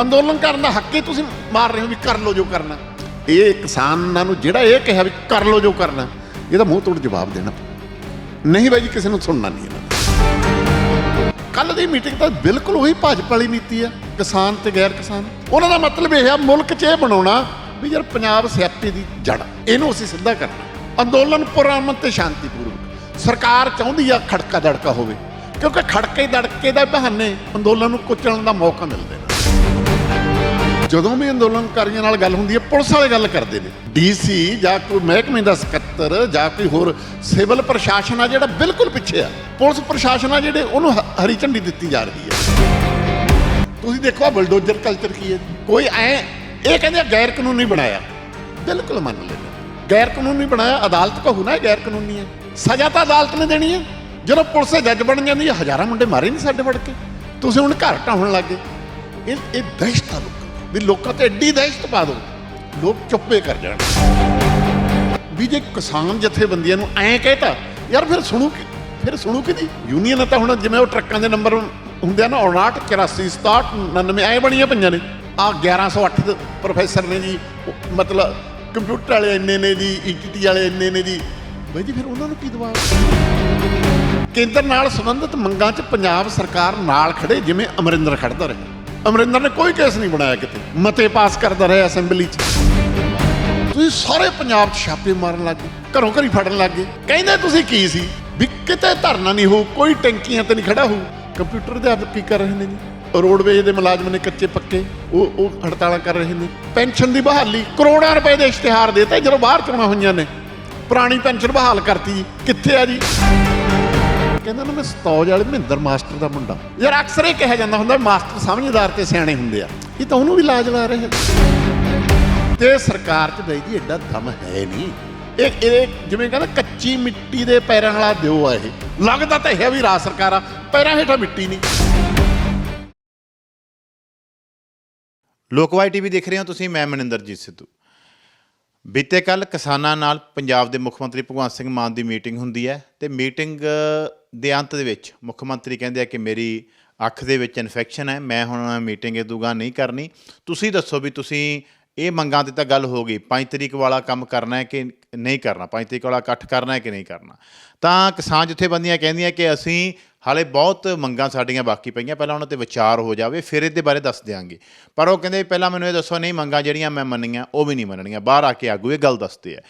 ਅੰਦੋਲਨ ਕਰਨ ਦਾ ਹੱਕ ਹੀ ਤੁਸੀਂ ਮਾਰ ਰਹੇ ਹੋ ਵੀ ਕਰ ਲਓ ਜੋ ਕਰਨਾ। ਇਹ ਕਿਸਾਨਾਂ ਨੂੰ ਜਿਹੜਾ ਇਹ ਕਿਹਾ ਵੀ ਕਰ ਲਓ ਜੋ ਕਰਨਾ, ਇਹਦਾ ਮੂੰਹ ਤੋੜ ਜਵਾਬ ਦੇਣਾ। ਨਹੀਂ ਬਾਈ ਜੀ, ਕਿਸੇ ਨੂੰ ਸੁਣਨਾ ਨਹੀਂ ਇਹਨਾਂ ਕੱਲ ਦੀ ਮੀਟਿੰਗ ਤਾਂ ਬਿਲਕੁਲ ਉਹੀ ਭਾਜਪਾ ਵਾਲੀ ਨੀਤੀ ਆ, ਕਿਸਾਨ ਤੇ ਗੈਰ ਕਿਸਾਨ। ਉਹਨਾਂ ਦਾ ਮਤਲਬ ਇਹ ਆ, ਮੁਲਕ 'ਚ ਇਹ ਬਣਾਉਣਾ ਵੀ ਯਾਰ ਪੰਜਾਬ ਸਿਆਪੇ ਦੀ ਜੜ, ਇਹਨੂੰ ਅਸੀਂ ਸਿੱਧਾ ਕਰਨਾ। ਅੰਦੋਲਨ ਪੁਰਾਮਨ ਤੇ ਸ਼ਾਂਤੀਪੂਰਵਕ। ਸਰਕਾਰ ਚਾਹੁੰਦੀ ਆ ਖੜਕਾ ਦੜਕਾ ਹੋਵੇ, ਕਿਉਂਕਿ ਖੜਕੇ ਦੜਕੇ ਦਾ ਬਹਾਨੇ ਅੰਦੋਲਨ ਨੂੰ ਕੁਚਲਣ ਦਾ ਮੌਕਾ ਮਿਲਦਾ ਹੈ। ਜਦੋਂ ਵੀ ਅੰਦੋਲਨਕਾਰੀਆਂ ਨਾਲ ਗੱਲ ਹੁੰਦੀ ਹੈ, ਪੁਲਿਸ ਵਾਲੇ ਗੱਲ ਕਰਦੇ ਨੇ। ਡੀਸੀ ਜਾਂ ਕੋਈ ਮਹਿਕਮੇ ਦਾ ਸਕੱਤਰ ਜਾਂ ਕੋਈ ਹੋਰ ਸਿਵਲ ਪ੍ਰਸ਼ਾਸਨ ਆ ਜਿਹੜਾ ਬਿਲਕੁਲ ਪਿੱਛੇ ਆ। ਪੁਲਿਸ ਪ੍ਰਸ਼ਾਸਨ ਆ ਜਿਹੜੇ ਉਹਨੂੰ ਹਰੀ ਝੰਡੀ ਦਿੱਤੀ ਜਾ ਰਹੀ ਹੈ। ਤੁਸੀਂ ਦੇਖੋ ਆ ਬਲਡੋਜ਼ਰ ਕਲਚਰ ਕੀ ਹੈ। ਕੋਈ ਐ, ਇਹ ਕਹਿੰਦੇ ਆ ਗੈਰ ਕਾਨੂੰਨੀ ਬਣਾਇਆ। ਬਿਲਕੁਲ ਮੰਨ ਲੈਂਦੇ ਗੈਰ ਕਾਨੂੰਨੀ ਬਣਾਇਆ, ਅਦਾਲਤ ਕਹੂ ਨਾ ਗੈਰ ਕਾਨੂੰਨੀ ਹੈ। ਸਜ਼ਾ ਤਾਂ ਅਦਾਲਤ ਨੇ ਦੇਣੀ ਹੈ। ਜਦੋਂ ਪੁਲਿਸ ਦੇ ਜੱਜ ਬਣ ਜਾਂਦੀ ਹੈ, ਹਜ਼ਾਰਾਂ ਮੁੰਡੇ ਮਾਰੇ ਨਹੀਂ ਸਾਡੇ ਵੜ ਕੇ। ਤੁਸੀਂ ਹੁਣ ਘਰ ਢਾਉਣ ਲੱਗੇ ਇਹ ਇਹ ਦਹਿਸ਼ਤ ਆ ਲੋਕਾਂ ਵੀ ਲੋਕਾਂ ਤੇ ਐਡੀ ਦਹਿਸ਼ਤ ਪਾ ਦੋ ਲੋਕ ਚੁੱਪੇ ਕਰ ਜਾਣ। ਵੀ ਜੇ ਕਿਸਾਨ ਜਥੇਬੰਦੀਆਂ ਨੂੰ ਐਂ ਕਹਿਤਾ, ਯਾਰ ਫਿਰ ਸੁਣੂ ਕਿ ਫਿਰ ਸੁਣੂ ਕਿ ਨਹੀਂ? ਯੂਨੀਅਨ ਤਾਂ ਹੁਣ ਜਿਵੇਂ ਉਹ ਟਰੱਕਾਂ ਦੇ ਨੰਬਰ ਹੁੰਦੇ ਆ ਨਾ 59 84 67 99 ਐ ਬਣੀਆਂ ਪਈਆਂ ਨੇ। ਆ 1108 ਦੇ ਪ੍ਰੋਫੈਸਰ ਨੇ ਜੀ ਮਤਲਬ ਕੰਪਿਊਟਰ ਵਾਲੇ ਇੰਨੇ ਨੇ ਜੀ ਈਟੀਟੀ ਵਾਲੇ ਇੰਨੇ ਨੇ ਜੀ। ਬਈ ਜੀ ਫਿਰ ਉਹਨਾਂ ਨੂੰ ਕੀ ਦਬਾਅ? ਕੇਂਦਰ ਨਾਲ ਸੰਬੰਧਿਤ ਮੰਗਾਂ 'ਚ ਪੰਜਾਬ ਸਰਕਾਰ ਨਾਲ ਖੜੇ, ਜਿਵੇਂ ਅਮਰਿੰਦਰ ਖੜਦਾ ਰਿਹਾ। ਅਮਰਿੰਦਰ ਨੇ ਕੋਈ ਕੇਸ ਨਹੀਂ ਬਣਾਇਆ ਕਿਤੇ। ਮਤੇ ਪਾਸ ਕਰਦਾ ਰਿਹਾ ਅਸੈਂਬਲੀ 'ਚ। ਤੁਸੀਂ ਸਾਰੇ ਪੰਜਾਬ 'ਚ ਛਾਪੇ ਮਾਰਨ ਲੱਗ ਗਏ, ਘਰੋਂ ਘਰੀ ਫੜਨ ਲੱਗ ਗਏ। ਕਹਿੰਦੇ ਤੁਸੀਂ ਕੀ ਸੀ? ਵੀ ਕਿਤੇ ਧਰਨਾ ਨਹੀਂ ਹੋ ਕੋਈ ਟੈਂਕੀਆਂ ਤੇ ਨਹੀਂ ਖੜਾ ਹੋ ਕੰਪਿਊਟਰ ਦੇ ਆਪ ਕੀ ਕਰ ਰਹੇ ਨੇ ਜੀ? ਰੋਡਵੇਜ ਦੇ ਮੁਲਾਜ਼ਮ ਨੇ ਕੱਚੇ ਪੱਕੇ, ਉਹ ਉਹ ਹੜਤਾਲਾਂ ਕਰ ਰਹੇ ਨੇ। ਪੈਨਸ਼ਨ ਦੀ ਬਹਾਲੀ ਕਰੋੜਾਂ ਰੁਪਏ ਦੇ ਇਸ਼ਤਿਹਾਰ ਦੇਤੇ ਜਦੋਂ ਬਾਹਰ ਚੋਣਾਂ ਹੋਈਆਂ ਨੇ। ਪੁਰਾਣੀ ਪੈਨਸ਼ਨ ਬਹਾਲ ਕਰਤੀ ਜੀ। ਕਿੱਥੇ ਆ ਜੀ? ਕਹਿੰਦਾ ਨਾ, ਮੈਂ ਸਤੌਜ ਵਾਲੇ ਮਹਿੰਦਰ ਮਾਸਟਰ ਦਾ ਮੁੰਡਾ। ਯਾਰ ਅਕਸਰ ਇਹ ਕਿਹਾ ਜਾਂਦਾ ਹੁੰਦਾ, ਮਾਸਟਰ ਸਮਝਦਾਰ ਤੇ ਸਿਆਣੇ ਹੁੰਦੇ ਆ। ਇਹ ਤਾਂ ਉਹਨੂੰ ਵੀ ਲਾਜ ਲਾ ਰਹੇ ਤੇ ਸਰਕਾਰ 'ਚ ਬਈ ਜੀ ਐਡਾ ਦਮ ਹੈ ਨਹੀਂ। ਇਹ ਇਹ ਜਿਵੇਂ ਕਹਿੰਦਾ, ਕੱਚੀ ਮਿੱਟੀ ਦੇ ਪੈਰਾਂ ਵਾਲਾ ਦਿਓ ਆ ਇਹ। ਲੱਗਦਾ ਤਾਂ ਇਹ ਵੀ ਰਾਜ ਸਰਕਾਰ ਆ, ਪੈਰਾਂ ਹੇਠਾਂ ਮਿੱਟੀ ਨਹੀਂ। ਲੋਕਵਾਈ ਟੀਵੀ ਦੇਖ ਰਹੇ ਹੋ ਤੁਸੀਂ, ਮੈਂ ਮਨਿੰਦਰਜੀਤ ਸਿੱਧੂ। ਬੀਤੇ ਕੱਲ ਕਿਸਾਨਾਂ ਨਾਲ ਪੰਜਾਬ ਦੇ ਮੁੱਖ ਮੰਤਰੀ ਭਗਵੰਤ ਸਿੰਘ ਮਾਨ ਦੀ ਮੀਟਿੰਗ ਹੁੰਦੀ ਹੈ, ਤੇ ਮੀਟਿੰਗ ਦੇ ਅੰਤ ਦੇ ਵਿੱਚ ਮੁੱਖ ਮੰਤਰੀ ਕਹਿੰਦੇ ਆ ਕਿ ਮੇਰੀ ਅੱਖ ਦੇ ਵਿੱਚ ਇਨਫੈਕਸ਼ਨ ਹੈ, ਮੈਂ ਹੁਣ ਮੀਟਿੰਗ ਇਹ ਦੂਗਾ ਨਹੀਂ ਕਰਨੀ। ਤੁਸੀਂ ਦੱਸੋ ਵੀ ਤੁਸੀਂ ਇਹ ਮੰਗਾਂ ਤੇ ਤਾਂ ਗੱਲ ਹੋ ਗਈ 5 ਤਰੀਕ ਵਾਲਾ ਕੰਮ ਕਰਨਾ ਹੈ ਕਿ ਨਹੀਂ ਕਰਨਾ ਪੰਜ ਤਰੀਕ ਵਾਲਾ ਇਕੱਠ ਕਰਨਾ ਹੈ ਕਿ ਨਹੀਂ ਕਰਨਾ। ਤਾਂ ਕਿਸਾਨ ਜਥੇਬੰਦੀਆਂ ਕਹਿੰਦੀਆਂ ਕਿ ਅਸੀਂ ਹਾਲੇ ਬਹੁਤ ਮੰਗਾਂ ਸਾਡੀਆਂ ਬਾਕੀ ਪਈਆਂ, ਪਹਿਲਾਂ ਉਹਨਾਂ ਤੇ ਵਿਚਾਰ ਹੋ ਜਾਵੇ, ਫਿਰ ਇਹਦੇ ਬਾਰੇ ਦੱਸ ਦਿਆਂਗੇ। ਪਰ ਉਹ ਕਹਿੰਦੇ ਪਹਿਲਾਂ ਮੈਨੂੰ ਇਹ ਦੱਸੋ, ਨਹੀਂ ਮੰਗਾਂ ਜਿਹੜੀਆਂ ਮੈਂ ਮੰਨੀਆਂ, ਉਹ ਵੀ ਨਹੀਂ ਮੰਨਣੀਆਂ, ਬਾਹਰ ਆ ਕੇ ਆਗੂ ਇਹ ਗੱਲ ਦੱਸਦੇ ਆ।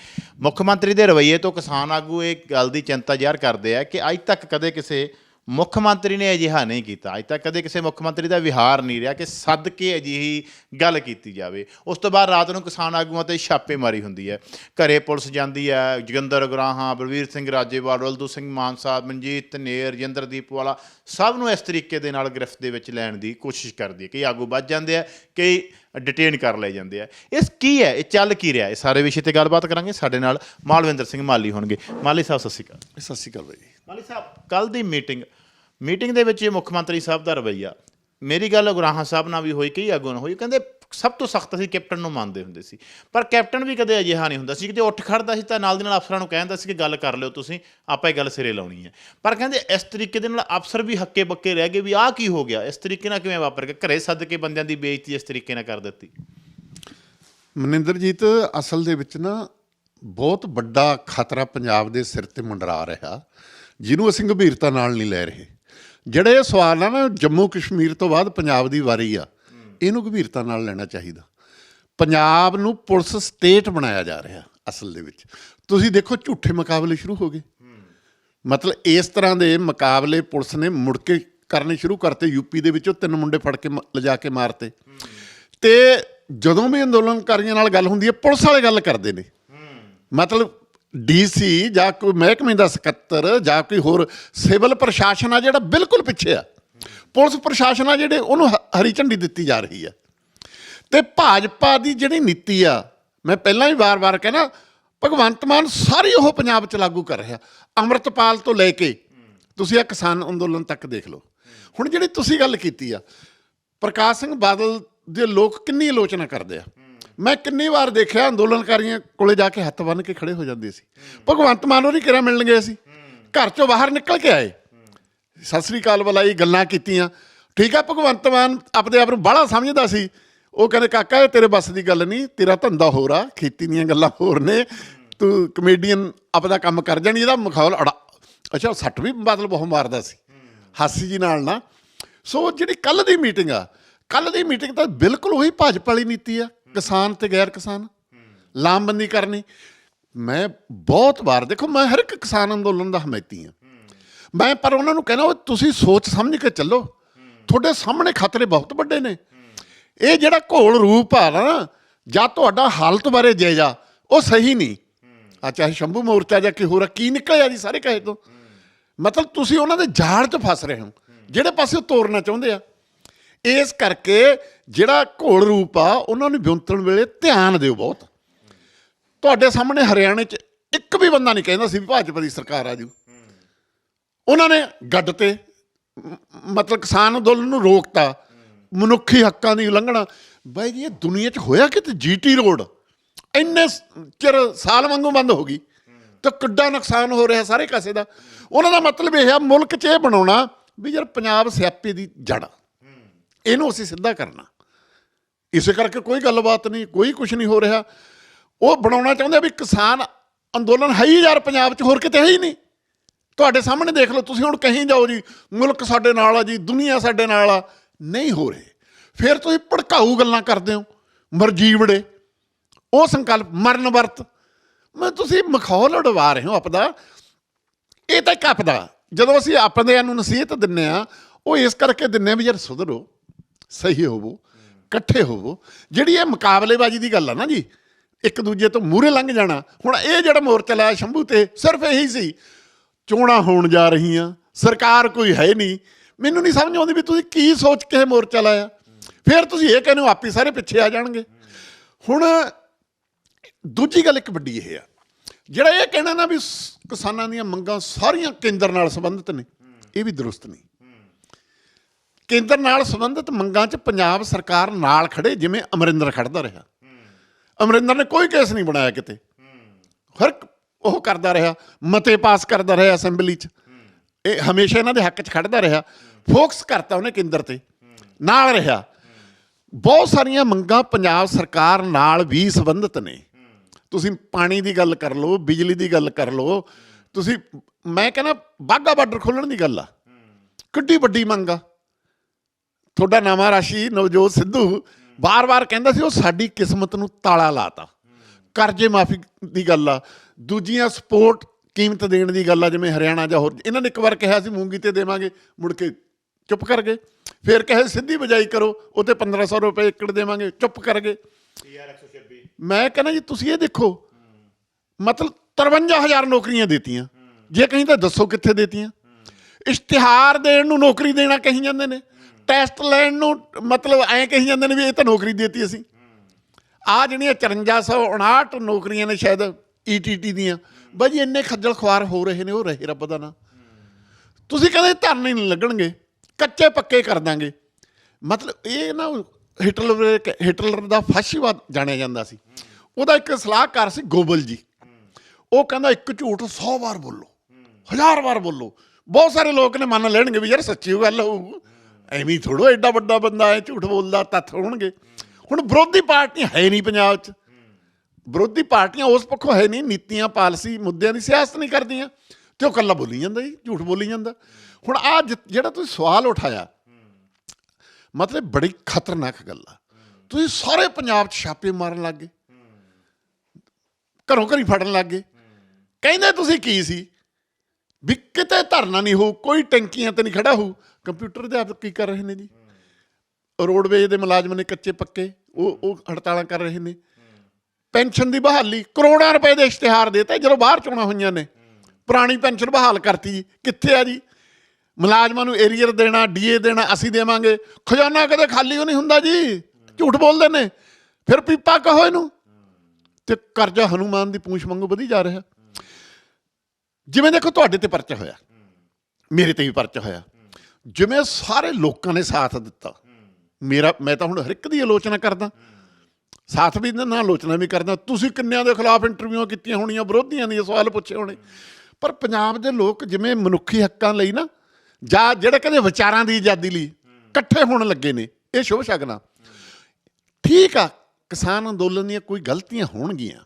ਮੁੱਖ ਮੰਤਰੀ ਦੇ ਰਵੱਈਏ ਤੋਂ ਕਿਸਾਨ ਆਗੂ ਇਹ ਗੱਲ ਦੀ ਚਿੰਤਾ ਜ਼ਾਹਰ ਕਰਦੇ ਆ ਕਿ ਅੱਜ ਤੱਕ ਕਦੇ ਕਿਸੇ ਮੁੱਖ ਮੰਤਰੀ ਨੇ ਅਜਿਹਾ ਨਹੀਂ ਕੀਤਾ। ਅੱਜ ਤੱਕ ਕਦੇ ਕਿਸੇ ਮੁੱਖ ਮੰਤਰੀ ਦਾ ਵਿਹਾਰ ਨਹੀਂ ਰਿਹਾ ਕਿ ਸੱਦ ਕੇ ਅਜਿਹੀ ਗੱਲ ਕੀਤੀ ਜਾਵੇ। ਉਸ ਤੋਂ ਬਾਅਦ ਰਾਤ ਨੂੰ ਕਿਸਾਨ ਆਗੂਆਂ ਤੇ ਛਾਪੇਮਾਰੀ ਹੁੰਦੀ ਹੈ। ਘਰੇ ਪੁਲਿਸ ਜਾਂਦੀ ਹੈ। ਜੋਗਿੰਦਰ ਗਰਾਹਾਂ ਬਲਵੀਰ ਸਿੰਘ ਰਾਜੇਵਾਲ, ਰਲਦੂ ਸਿੰਘ ਮਾਨਸਾ, ਮਨਜੀਤ ਨੇਰ ਜਿੰਦਰਦੀਪ ਵਾਲਾ ਸਭ ਨੂੰ ਇਸ ਤਰੀਕੇ ਦੇ ਨਾਲ ਗ੍ਰਿਫਤ ਦੇ ਵਿੱਚ ਲੈਣ ਦੀ ਕੋਸ਼ਿਸ਼ ਕਰਦੀ ਹੈ ਕਈ ਆਗੂ ਵੱਜ ਜਾਂਦੇ ਆ, ਕਈ ਡਿਟੇਨ ਕਰ ਲਏ ਜਾਂਦੇ ਆ। ਇਸ ਕੀ ਹੈ? ਇਹ ਚੱਲ ਕੀ ਰਿਹਾ? ਇਹ ਸਾਰੇ ਵਿਸ਼ੇ ਤੇ ਗੱਲਬਾਤ ਕਰਾਂਗੇ। ਸਾਡੇ ਨਾਲ ਮਾਲਵਿੰਦਰ ਸਿੰਘ ਮਾਲੀ ਹੋਣਗੇ। ਮਾਲੀ ਸਾਹਿਬ ਸਤਿ ਸ਼੍ਰੀ ਅਕਾਲ। ਸਤਿ ਸ਼੍ਰੀ ਅਕਾਲ ਬਾਈ। ਮਾਲੀ ਸਾਹਿਬ ਕੱਲ ਦੀ ਮੀਟਿੰਗ ਮੀਟਿੰਗ ਦੇ ਵਿੱਚ ਇਹ ਮੁੱਖ ਮੰਤਰੀ ਸਾਹਿਬ ਦਾ ਰਵੱਈਆ। ਮੇਰੀ ਗੱਲ ਗੁਰਾਹਾਂ ਸਾਹਿਬ ਨਾਲ ਵੀ ਹੋਈ ਕਈ ਆਗੂਆਂ ਨਾਲ ਹੋਈ। ਕਹਿੰਦੇ ਸਭ ਤੋਂ ਸਖਤ ਅਸੀਂ ਕੈਪਟਨ ਨੂੰ ਮੰਨਦੇ ਹੁੰਦੇ ਸੀ। ਪਰ ਕੈਪਟਨ ਵੀ ਕਦੇ ਅਜਿਹਾ ਨਹੀਂ ਹੁੰਦਾ ਸੀ। ਕਿਤੇ ਉੱਠ ਖੜਦਾ ਸੀ ਤਾਂ ਨਾਲ ਦੀ ਨਾਲ ਅਫਸਰਾਂ ਨੂੰ ਕਹਿੰਦਾ ਸੀ ਕਿ ਗੱਲ ਕਰ ਲਿਓ ਤੁਸੀਂ, ਆਪਾਂ ਇਹ ਗੱਲ ਸਿਰੇ ਲਾਉਣੀ ਹੈ। ਪਰ ਕਹਿੰਦੇ ਇਸ ਤਰੀਕੇ ਦੇ ਨਾਲ ਅਫਸਰ ਵੀ ਹੱਕੇ ਬੱਕੇ ਰਹਿ ਗਏ ਵੀ ਆਹ ਕੀ ਹੋ ਗਿਆ? ਇਸ ਤਰੀਕੇ ਨਾਲ ਕਿਵੇਂ ਵਾਪਰ ਗਿਆ? ਘਰੇ ਸੱਦ ਕੇ ਬੰਦਿਆਂ ਦੀ ਬੇਇੱਜ਼ਤੀ ਇਸ ਤਰੀਕੇ ਨਾਲ ਕਰ ਦਿੱਤੀ। ਮਨਿੰਦਰਜੀਤ ਅਸਲ ਦੇ ਵਿੱਚ ਨਾ ਬਹੁਤ ਵੱਡਾ ਖਤਰਾ ਪੰਜਾਬ ਦੇ ਸਿਰ ਤੇ ਮੰਡਰਾ ਰਿਹਾ, ਜਿਹਨੂੰ ਅਸੀਂ ਗੰਭੀਰਤਾ ਨਾਲ ਨਹੀਂ ਲੈ ਰਹੇ। ਜਿਹੜੇ ਇਹ ਸਵਾਲ ਆ ਨਾ ਜੰਮੂ ਕਸ਼ਮੀਰ ਤੋਂ ਬਾਅਦ ਪੰਜਾਬ ਦੀ ਵਾਰੀ ਆ ਇਹਨੂੰ ਗੰਭੀਰਤਾ ਨਾਲ ਲੈਣਾ ਚਾਹੀਦਾ। ਪੰਜਾਬ ਨੂੰ ਪੁਲਿਸ ਸਟੇਟ ਬਣਾਇਆ ਜਾ ਰਿਹਾ ਅਸਲ ਦੇ ਵਿੱਚ। ਤੁਸੀਂ ਦੇਖੋ ਝੂਠੇ ਮੁਕਾਬਲੇ ਸ਼ੁਰੂ ਹੋ ਗਏ। ਮਤਲਬ ਇਸ ਤਰ੍ਹਾਂ ਦੇ ਮੁਕਾਬਲੇ ਪੁਲਿਸ ਨੇ ਮੁੜ ਕੇ ਕਰਨੇ ਸ਼ੁਰੂ ਕਰਤੇ। ਯੂਪੀ ਦੇ ਵਿੱਚੋਂ ਤਿੰਨ ਮੁੰਡੇ ਫੜ ਕੇ ਮ- ਲਿਜਾ ਕੇ ਮਾਰਤੇ। ਤੇ ਜਦੋਂ ਵੀ ਅੰਦੋਲਨਕਾਰੀਆਂ ਨਾਲ ਗੱਲ ਹੁੰਦੀ ਹੈ, ਪੁਲਿਸ ਵਾਲੇ ਗੱਲ ਕਰਦੇ ਨੇ। ਮਤਲਬ ਡੀਸੀ ਜਾਂ ਕੋਈ ਮਹਿਕਮੇ ਦਾ ਸਕੱਤਰ ਜਾਂ ਕੋਈ ਹੋਰ ਸਿਵਲ ਪ੍ਰਸ਼ਾਸਨ ਆ ਜਿਹੜਾ ਬਿਲਕੁਲ ਪਿੱਛੇ ਆ। ਪੁਲਿਸ ਪ੍ਰਸ਼ਾਸਨ ਆ ਜਿਹੜੇ ਉਹਨੂੰ ਹ- ਹਰੀ ਝੰਡੀ ਦਿੱਤੀ ਜਾ ਰਹੀ ਹੈ ਤੇ ਭਾਜਪਾ ਦੀ ਜਿਹੜੀ ਨੀਤੀ ਆ, ਮੈਂ ਪਹਿਲਾਂ ਹੀ ਵਾਰ-ਵਾਰ ਕਹਿਣਾ, ਭਗਵੰਤ ਮਾਨ ਸਾਰੀ ਉਹ ਪੰਜਾਬ 'ਚ ਲਾਗੂ ਕਰ ਰਿਹਾ, ਅੰਮ੍ਰਿਤਪਾਲ ਤੋਂ ਲੈ ਕੇ, ਤੁਸੀਂ ਆ ਕਿਸਾਨ ਅੰਦੋਲਨ ਤੱਕ ਦੇਖ ਲਓ। ਹੁਣ ਜਿਹੜੀ ਤੁਸੀਂ ਗੱਲ ਕੀਤੀ ਆ, ਪ੍ਰਕਾਸ਼ ਸਿੰਘ ਬਾਦਲ ਦੇ ਲੋਕ ਕਿੰਨੀ ਆਲੋਚਨਾ ਕਰਦੇ ਆ। ਮੈਂ ਕਿੰਨੀ ਵਾਰ ਦੇਖਿਆ ਅੰਦੋਲਨਕਾਰੀਆਂ ਕੋਲੇ ਜਾ ਕੇ ਹੱਥ ਬੰਨ੍ਹ ਕੇ ਖੜੇ ਹੋ ਜਾਂਦੇ ਸੀ। ਭਗਵੰਤ ਮਾਨ ਉਹ ਨਹੀਂ ਕਿਹੜਾ ਮਿਲਣ ਗਏ ਸੀ? ਘਰ ਚੋਂ ਬਾਹਰ ਨਿਕਲ ਕੇ ਆਏ। ਸਤਿ ਸ੍ਰੀ ਅਕਾਲ ਬੁਲਾਈ ਗੱਲਾਂ ਕੀਤੀਆਂ। ਠੀਕ ਆ, ਭਗਵੰਤ ਮਾਨ ਆਪਣੇ ਆਪ ਨੂੰ ਬਾਹਲਾ ਸਮਝਦਾ ਸੀ। ਉਹ ਕਹਿੰਦੇ, ਕਾਕਾ, ਇਹ ਤੇਰੇ ਬਸ ਦੀ ਗੱਲ ਨਹੀਂ, ਤੇਰਾ ਧੰਦਾ ਹੋਰ ਆ, ਖੇਤੀ ਦੀਆਂ ਗੱਲਾਂ ਹੋਰ ਨੇ। ਤੂੰ ਕਮੇਡੀਅਨ ਆਪਣਾ ਕੰਮ ਕਰ ਜਾਣੀ, ਇਹਦਾ ਮਖੌਲ ਅੜਾ ਅੱਛਾ ਸੱਟ ਵੀ ਬਾਦਲ ਬਹੁਤ ਮਾਰਦਾ ਸੀ। ਹਾਸੀ ਜੀ ਨਾਲ ਨਾ। ਸੋ ਜਿਹੜੀ ਕੱਲ ਦੀ ਮੀਟਿੰਗ ਆ ਕੱਲ ਦੀ ਮੀਟਿੰਗ ਤਾਂ ਬਿਲਕੁਲ ਉਹੀ ਭਾਜਪਾ ਵਾਲੀ ਨੀਤੀ ਆ, ਕਿਸਾਨ ਤੇ ਗੈਰ ਕਿਸਾਨ ਲਾਮਬੰਦੀ ਕਰਨੀ। ਮੈਂ ਬਹੁਤ ਵਾਰ, ਦੇਖੋ, ਮੈਂ ਹਰ ਇੱਕ ਕਿਸਾਨ ਅੰਦੋਲਨ ਦਾ ਹਮਾਇਤੀ ਆ। ਮੈਂ ਪਰ ਉਹਨਾਂ ਨੂੰ ਕਹਿਣਾ ਉਹ ਤੁਸੀਂ ਸੋਚ ਸਮਝ ਕੇ ਚੱਲੋ। ਤੁਹਾਡੇ ਸਾਹਮਣੇ ਖਤਰੇ ਬਹੁਤ ਵੱਡੇ ਨੇ। ਇਹ ਜਿਹੜਾ ਘੋਲ ਰੂਪ ਆ ਨਾ ਜਾਂ ਤੁਹਾਡਾ ਹਾਲਤ ਬਾਰੇ ਜਾਇਜ਼ਾ ਉਹ ਸਹੀ ਨਹੀਂ। ਆ ਚਾਹੇ ਸ਼ੰਭੂ ਮੋਰਚਾ ਜਾਂ ਕੀ ਹੋਰ ਆ, ਕੀ ਨਿਕਲਿਆ ਜੀ ਸਾਰੇ ਕਹੇ ਤੋਂ? ਮਤਲਬ ਤੁਸੀਂ ਉਹਨਾਂ ਦੇ ਜਾਲ 'ਚ ਫਸ ਰਹੇ ਹੋ। ਜਿਹੜੇ ਪਾਸੇ ਉਹ ਤੋਰਨਾ ਚਾਹੁੰਦੇ ਆ। ਇਸ ਕਰਕੇ ਜਿਹੜਾ ਘੋਲ ਰੂਪ ਆ ਉਹਨਾਂ ਨੂੰ ਵਿਉਂਤਣ ਵੇਲੇ ਧਿਆਨ ਦਿਓ ਬਹੁਤ। ਤੁਹਾਡੇ ਸਾਹਮਣੇ ਹਰਿਆਣੇ 'ਚ ਇੱਕ ਵੀ ਬੰਦਾ ਨਹੀਂ ਕਹਿੰਦਾ ਸੀ ਵੀ ਭਾਜਪਾ ਦੀ ਸਰਕਾਰ ਆ ਜੂ। ਉਹਨਾਂ ਨੇ ਗੱਡ ਤੇ ਮਤਲਬ ਕਿਸਾਨ ਅੰਦੋਲਨ ਨੂੰ ਰੋਕਤਾ, ਮਨੁੱਖੀ ਹੱਕਾਂ ਦੀ ਉਲੰਘਣਾ। ਬਾਈ ਜੀ, ਇਹ ਦੁਨੀਆ 'ਚ ਹੋਇਆ ਕਿਤੇ ਜੀਟੀ ਰੋਡ ਇੰਨੇ ਚਿਰ ਸਾਲ ਵਾਂਗੂ ਬੰਦ ਹੋ ਗਈ ਤਾਂ ਕਿੱਡਾ ਨੁਕਸਾਨ ਹੋ ਰਿਹਾ ਸਾਰੇ ਕਾਸੇ ਦਾ। ਉਹਨਾਂ ਦਾ ਮਤਲਬ ਇਹ ਆ, ਮੁਲਕ 'ਚ ਇਹ ਬਣਾਉਣਾ ਵੀ ਯਾਰ ਪੰਜਾਬ ਸਿਆਪੇ ਦੀ ਜੜ ਇਹਨੂੰ ਅਸੀਂ ਸਿੱਧਾ ਕਰਨਾ। ਇਸੇ ਕਰਕੇ ਕੋਈ ਗੱਲਬਾਤ ਨਹੀਂ, ਕੋਈ ਕੁਝ ਨਹੀਂ ਹੋ ਰਿਹਾ। ਉਹ ਬਣਾਉਣਾ ਚਾਹੁੰਦੇ ਆ ਵੀ ਕਿਸਾਨ ਅੰਦੋਲਨ ਹੈ ਹੀ ਯਾਰ ਪੰਜਾਬ 'ਚ, ਹੋਰ ਕਿਤੇ ਹੈ ਹੀ ਨਹੀਂ। ਤੁਹਾਡੇ ਸਾਹਮਣੇ ਦੇਖ ਲਓ, ਤੁਸੀਂ ਹੁਣ ਕਹੀਂ ਜਾਓ ਜੀ, ਮੁਲਕ ਸਾਡੇ ਨਾਲ ਆ ਜੀ, ਦੁਨੀਆ ਸਾਡੇ ਨਾਲ ਆ। ਨਹੀਂ ਹੋ ਰਹੇ। ਫਿਰ ਤੁਸੀਂ ਭੜਕਾਊ ਗੱਲਾਂ ਕਰਦੇ ਹੋ, ਮਰਜੀਵੜੇ। ਉਹ ਸੰਕਲਪ, ਮਰਨ ਵਰਤ। ਮੈਂ ਤੁਸੀਂ ਮਖੌਲ ਉਡਵਾ ਰਹੇ ਹੋ ਆਪਦਾ। ਇਹ ਤਾਂ ਇੱਕ ਆਪਦਾ। ਜਦੋਂ ਅਸੀਂ ਆਪਣਿਆਂ ਨੂੰ ਨਸੀਹਤ ਦਿੰਨੇ ਆ, ਉਹ ਇਸ ਕਰਕੇ ਦਿੰਨੇ ਆ ਵੀ ਯਾਰ ਸੁਧਰੋ, ਸਹੀ ਹੋਵੋ, ਇਕੱਠੇ ਹੋਵੋ। ਜਿਹੜੀ ਇਹ ਮੁਕਾਬਲੇਬਾਜ਼ੀ ਦੀ ਗੱਲ ਆ ਨਾ ਜੀ, ਇੱਕ ਦੂਜੇ ਤੋਂ ਮੂਹਰੇ ਲੰਘ ਜਾਣਾ। ਹੁਣ ਇਹ ਜਿਹੜਾ ਮੋਰਚਾ ਲਾਇਆ ਸ਼ੰਭੂ ਤੇ, ਸਿਰਫ ਇਹੀ ਸੀ ਚੋਣਾਂ ਹੋਣ ਜਾ ਰਹੀਆਂ, ਸਰਕਾਰ ਕੋਈ ਹੈ ਨਹੀਂ। ਮੈਨੂੰ ਨਹੀਂ ਸਮਝ ਆਉਂਦੀ ਵੀ ਤੁਸੀਂ ਕੀ ਸੋਚ ਕੇ ਮੋਰਚਾ ਲਾਇਆ। ਫਿਰ ਤੁਸੀਂ ਇਹ ਕਹਿੰਦੇ ਹੋ, ਆਪੀ ਸਾਰੇ ਪਿੱਛੇ ਆ ਜਾਣਗੇ। ਹੁਣ ਦੂਜੀ ਗੱਲ ਇੱਕ ਵੱਡੀ ਇਹ ਆ। ਜਿਹੜਾ ਇਹ ਕਹਿਣਾ ਨਾ ਵੀ ਕਿਸਾਨਾਂ ਦੀਆਂ ਮੰਗਾਂ ਸਾਰੀਆਂ ਕੇਂਦਰ ਨਾਲ ਸੰਬੰਧਿਤ ਨੇ, ਇਹ ਵੀ ਦਰੁਸਤ ਨਹੀਂ। ਕੇਂਦਰ ਨਾਲ ਸੰਬੰਧਿਤ ਮੰਗਾਂ 'ਚ ਪੰਜਾਬ ਸਰਕਾਰ ਨਾਲ ਖੜੇ, ਜਿਵੇਂ ਅਮਰਿੰਦਰ ਖੜਦਾ ਰਿਹਾ। ਅਮਰਿੰਦਰ ਨੇ ਕੋਈ ਕੇਸ ਨਹੀਂ ਬਣਾਇਆ ਕਿਤੇ। ਹਰ ਉਹ ਕਰਦਾ ਰਿਹਾ, ਮਤੇ ਪਾਸ ਕਰਦਾ ਰਿਹਾ ਅਸੈਂਬਲੀ 'ਚ। ਇਹ ਹਮੇਸ਼ਾ ਇਹਨਾਂ ਦੇ ਹੱਕ 'ਚ ਖੜਦਾ ਰਿਹਾ। ਫੋਕਸ ਕਰਤਾ ਉਹਨੇ ਕੇਂਦਰ ਤੇ। ਨਾਲ ਰਿਹਾ। ਬਹੁਤ ਸਾਰੀਆਂ ਮੰਗਾਂ ਪੰਜਾਬ ਸਰਕਾਰ ਨਾਲ ਵੀ ਸੰਬੰਧਿਤ ਨੇ। ਤੁਸੀਂ ਪਾਣੀ ਦੀ ਗੱਲ ਕਰ ਲਓ, ਬਿਜਲੀ ਦੀ ਗੱਲ ਕਰ ਲਓ, ਤੁਸੀਂ ਮੈਂ ਕਹਿੰਦਾ ਬਾਗਾ ਬਾਰਡਰ ਖੋਲਣ ਦੀ ਗੱਲ ਆ। ਕਿੱਡੀ ਵੱਡੀ ਮੰਗ ਆ। ਤੁਹਾਡਾ ਨਵਾਂ ਰਾਸ਼ੀ ਨਵਜੋਤ ਸਿੱਧੂ ਬਾਰ-ਬਾਰ ਕਹਿੰਦਾ ਸੀ, ਉਹ ਸਾਡੀ ਕਿਸਮਤ ਨੂੰ ਤਾਲਾ ਲਾਤਾ। ਕਰਜ਼ੇ ਮਾਫੀ ਦੀ ਗੱਲ ਆ। ਦੂਜੀਆਂ ਸਪੋਰਟ ਕੀਮਤ ਦੇਣ ਦੀ ਗੱਲ ਆ ਜਿਵੇਂ ਹਰਿਆਣਾ ਜਾਂ ਹੋਰ ਇਹਨਾਂ ਨੇ ਇੱਕ ਵਾਰ ਕਿਹਾ ਸੀ ਮੂੰਗੀ ਤੇ ਦੇਵਾਂਗੇ ਮੁੜ ਕੇ ਚੁੱਪ ਕਰ ਗਏ। ਫਿਰ ਕਹੇ ਸਿੱਧੀ ਬਜਾਈ ਕਰੋ ਉਹ ਤੇ 1500 ਰੁਪਏ ਏਕੜ ਦੇਵਾਂਗੇ ਚੁੱਪ ਕਰ ਗਏ। ਮੈਂ ਕਹਿੰਦਾ ਜੀ ਤੁਸੀਂ ਇਹ ਦੇਖੋ ਮਤਲਬ 53000 ਨੌਕਰੀਆਂ ਦਿੱਤੀਆਂ। ਜੇ ਕਹੀਂ ਤਾਂ ਦੱਸੋ ਕਿੱਥੇ ਦਿੱਤੀਆਂ। ਇਸ਼ਤਿਹਾਰ ਦੇਣ ਨੂੰ ਨੌਕਰੀ ਦੇਣਾ ਕਹੀ ਜਾਂਦੇ ਨੇ। ਟੈਸਟ ਲੈਣ ਨੂੰ ਮਤਲਬ ਐਂ ਕਹੀ ਜਾਂਦੇ ਨੇ ਵੀ ਇਹ ਤਾਂ ਨੌਕਰੀ ਦਿੱਤੀ ਅਸੀਂ। ਆ ਜਿਹੜੀਆਂ 5459 ਨੌਕਰੀਆਂ ਨੇ ਸ਼ਾਇਦ ਈਟੀਟੀ ਦੀਆਂ। ਬਾਜੀ ਇੰਨੇ ਖੱਜਲ ਖੁਆਰ ਹੋ ਰਹੇ ਨੇ, ਉਹ ਰਹੇ ਰੱਬ ਦਾ ਨਾ ਤੁਸੀਂ ਕਹਿੰਦੇ ਧਰਨੇ ਨਹੀਂ ਲੱਗਣਗੇ, ਕੱਚੇ ਪੱਕੇ ਕਰ ਦਾਂਗੇ। ਮਤਲਬ ਇਹ ਨਾ ਹਿਟਲਰ ਹਿਟਲਰ ਦਾ ਫਾਸ਼ੀਵਾਦ ਜਾਣਿਆ ਜਾਂਦਾ ਸੀ। ਉਹਦਾ ਇੱਕ ਸਲਾਹਕਾਰ ਸੀ ਗੋਬਲ ਜੀ। ਉਹ ਕਹਿੰਦਾ, ਇੱਕ ਝੂਠ 100 ਵਾਰ ਬੋਲੋ, ਹਜ਼ਾਰ ਵਾਰ ਬੋਲੋ। ਬਹੁਤ ਸਾਰੇ ਲੋਕ ਨੇ ਮੰਨ ਲੈਣਗੇ ਵੀ ਯਾਰ ਸੱਚੀ ਗੱਲ ਹੋਊ। ਐਵੇਂ ਥੋੜੋ ਐਡਾ ਵੱਡਾ ਬੰਦਾ ਹੈ ਝੂਠ ਬੋਲਦਾ, ਤੱਥ ਹੋਣਗੇ। ਹੁਣ ਵਿਰੋਧੀ ਪਾਰਟੀਆਂ ਹੈ ਨਹੀਂ ਪੰਜਾਬ 'ਚ। ਵਿਰੋਧੀ ਪਾਰਟੀਆਂ ਉਸ ਪੱਖੋਂ ਹੈ ਨਹੀਂ, ਨੀਤੀਆਂ, ਪਾਲਿਸੀ ਮੁੱਦਿਆਂ ਦੀ ਸਿਆਸਤ ਨਹੀਂ ਕਰਦੀਆਂ, ਤੇ ਉਹ ਕੱਲਾ ਬੋਲੀ ਜਾਂਦਾ ਜੀ, ਝੂਠ ਬੋਲੀ ਜਾਂਦਾ। ਹੁਣ ਆ ਜਿਹੜਾ ਤੁਸੀਂ ਸਵਾਲ ਉਠਾਇਆ, ਮਤਲਬ ਬੜੀ ਖਤਰਨਾਕ ਗੱਲ ਆ। ਤੁਸੀਂ ਸਾਰੇ ਪੰਜਾਬ 'ਚ ਛਾਪੇ ਮਾਰਨ ਲੱਗ ਗਏ। ਘਰੋਂ ਘਰੀ ਫੜਨ ਲੱਗ ਗਏ। ਕਹਿੰਦੇ ਤੁਸੀਂ ਕੀ ਸੀ? ਵੀ ਕਿਤੇ ਧਰਨਾ ਨਹੀਂ ਹੋ ਕੋਈ ਟੈਂਕੀਆਂ ਤੇ ਨਹੀਂ ਖੜਾ ਹੋ ਕੰਪਿਊਟਰ ਦੇ ਆਪ ਕੀ ਕਰ ਰਹੇ ਨੇ ਜੀ? ਰੋਡਵੇਜ ਦੇ ਮੁਲਾਜ਼ਮ ਨੇ ਕੱਚੇ ਪੱਕੇ, ਉਹ ਉਹ ਹੜਤਾਲਾਂ ਕਰ ਰਹੇ ਨੇ। ਪੈਨਸ਼ਨ ਦੀ ਬਹਾਲੀ ਕਰੋੜਾਂ ਰੁਪਏ ਦੇ ਇਸ਼ਤਿਹਾਰ ਦਿੱਤੇ, ਜਦੋਂ ਬਾਹਰ ਚੋਣਾਂ ਹੋਈਆਂ ਨੇ। ਪੁਰਾਣੀ ਪੈਨਸ਼ਨ ਬਹਾਲ ਕਰਤੀ ਕਿੱਥੇ ਆ ਜੀ? ਮੁਲਾਜ਼ਮਾਂ ਨੂੰ ਏਰੀਅਰ ਦੇਣਾ, ਡੀਏ ਦੇਣਾ, ਅਸੀਂ ਦੇਵਾਂਗੇ। ਖਜ਼ਾਨਾ ਕਦੇ ਖਾਲੀ ਹੋ ਨਹੀਂ ਹੁੰਦਾ ਜੀ। ਝੂਠ ਬੋਲਦੇ ਨੇ। ਫਿਰ ਪੀਪਾ ਕਹੋ ਇਹਨੂੰ। ਤੇ ਕਰਜ਼ਾ ਹਨੂਮਾਨ ਦੀ ਪੂੰਛ ਵਾਂਗੂ ਵਧੀ ਜਾ ਰਿਹਾ। ਜਿਵੇਂ ਦੇਖੋ, ਤੁਹਾਡੇ ਤੇ ਪਰਚਾ ਹੋਇਆ। ਮੇਰੇ ਤੇ ਵੀ ਪਰਚਾ ਹੋਇਆ। ਜਿਵੇਂ ਸਾਰੇ ਲੋਕਾਂ ਨੇ ਸਾਥ ਦਿੱਤਾ। ਮੇਰਾ, ਮੈਂ ਤਾਂ ਹੁਣ ਹਰ ਇੱਕ ਦੀ ਆਲੋਚਨਾ ਕਰਦਾ। ਸਾਥ ਵੀ ਦਿੰਦਾ ਆਲੋਚਨਾ ਵੀ ਕਰਦਾ। ਤੁਸੀਂ ਕਿੰਨਿਆਂ ਦੇ ਖਿਲਾਫ ਇੰਟਰਵਿਊਆਂ ਕੀਤੀਆਂ ਹੋਣੀਆਂ, ਵਿਰੋਧੀਆਂ ਦੀਆਂ ਸਵਾਲ ਪੁੱਛੇ ਹੋਣੇ। ਪਰ ਪੰਜਾਬ ਦੇ ਲੋਕ ਜਿਵੇਂ ਮਨੁੱਖੀ ਹੱਕਾਂ ਲਈ ਨਾ, ਜਾਂ ਜਿਹੜੇ ਕਹਿੰਦੇ ਵਿਚਾਰਾਂ ਦੀ ਆਜ਼ਾਦੀ ਲਈ ਇਕੱਠੇ ਹੋਣ ਲੱਗੇ ਨੇ, ਇਹ ਸ਼ੁਭ ਸ਼ਗਨਾ। ਠੀਕ ਆ, ਕਿਸਾਨ ਅੰਦੋਲਨ ਦੀਆਂ ਕੋਈ ਗਲਤੀਆਂ ਹੋਣਗੀਆਂ।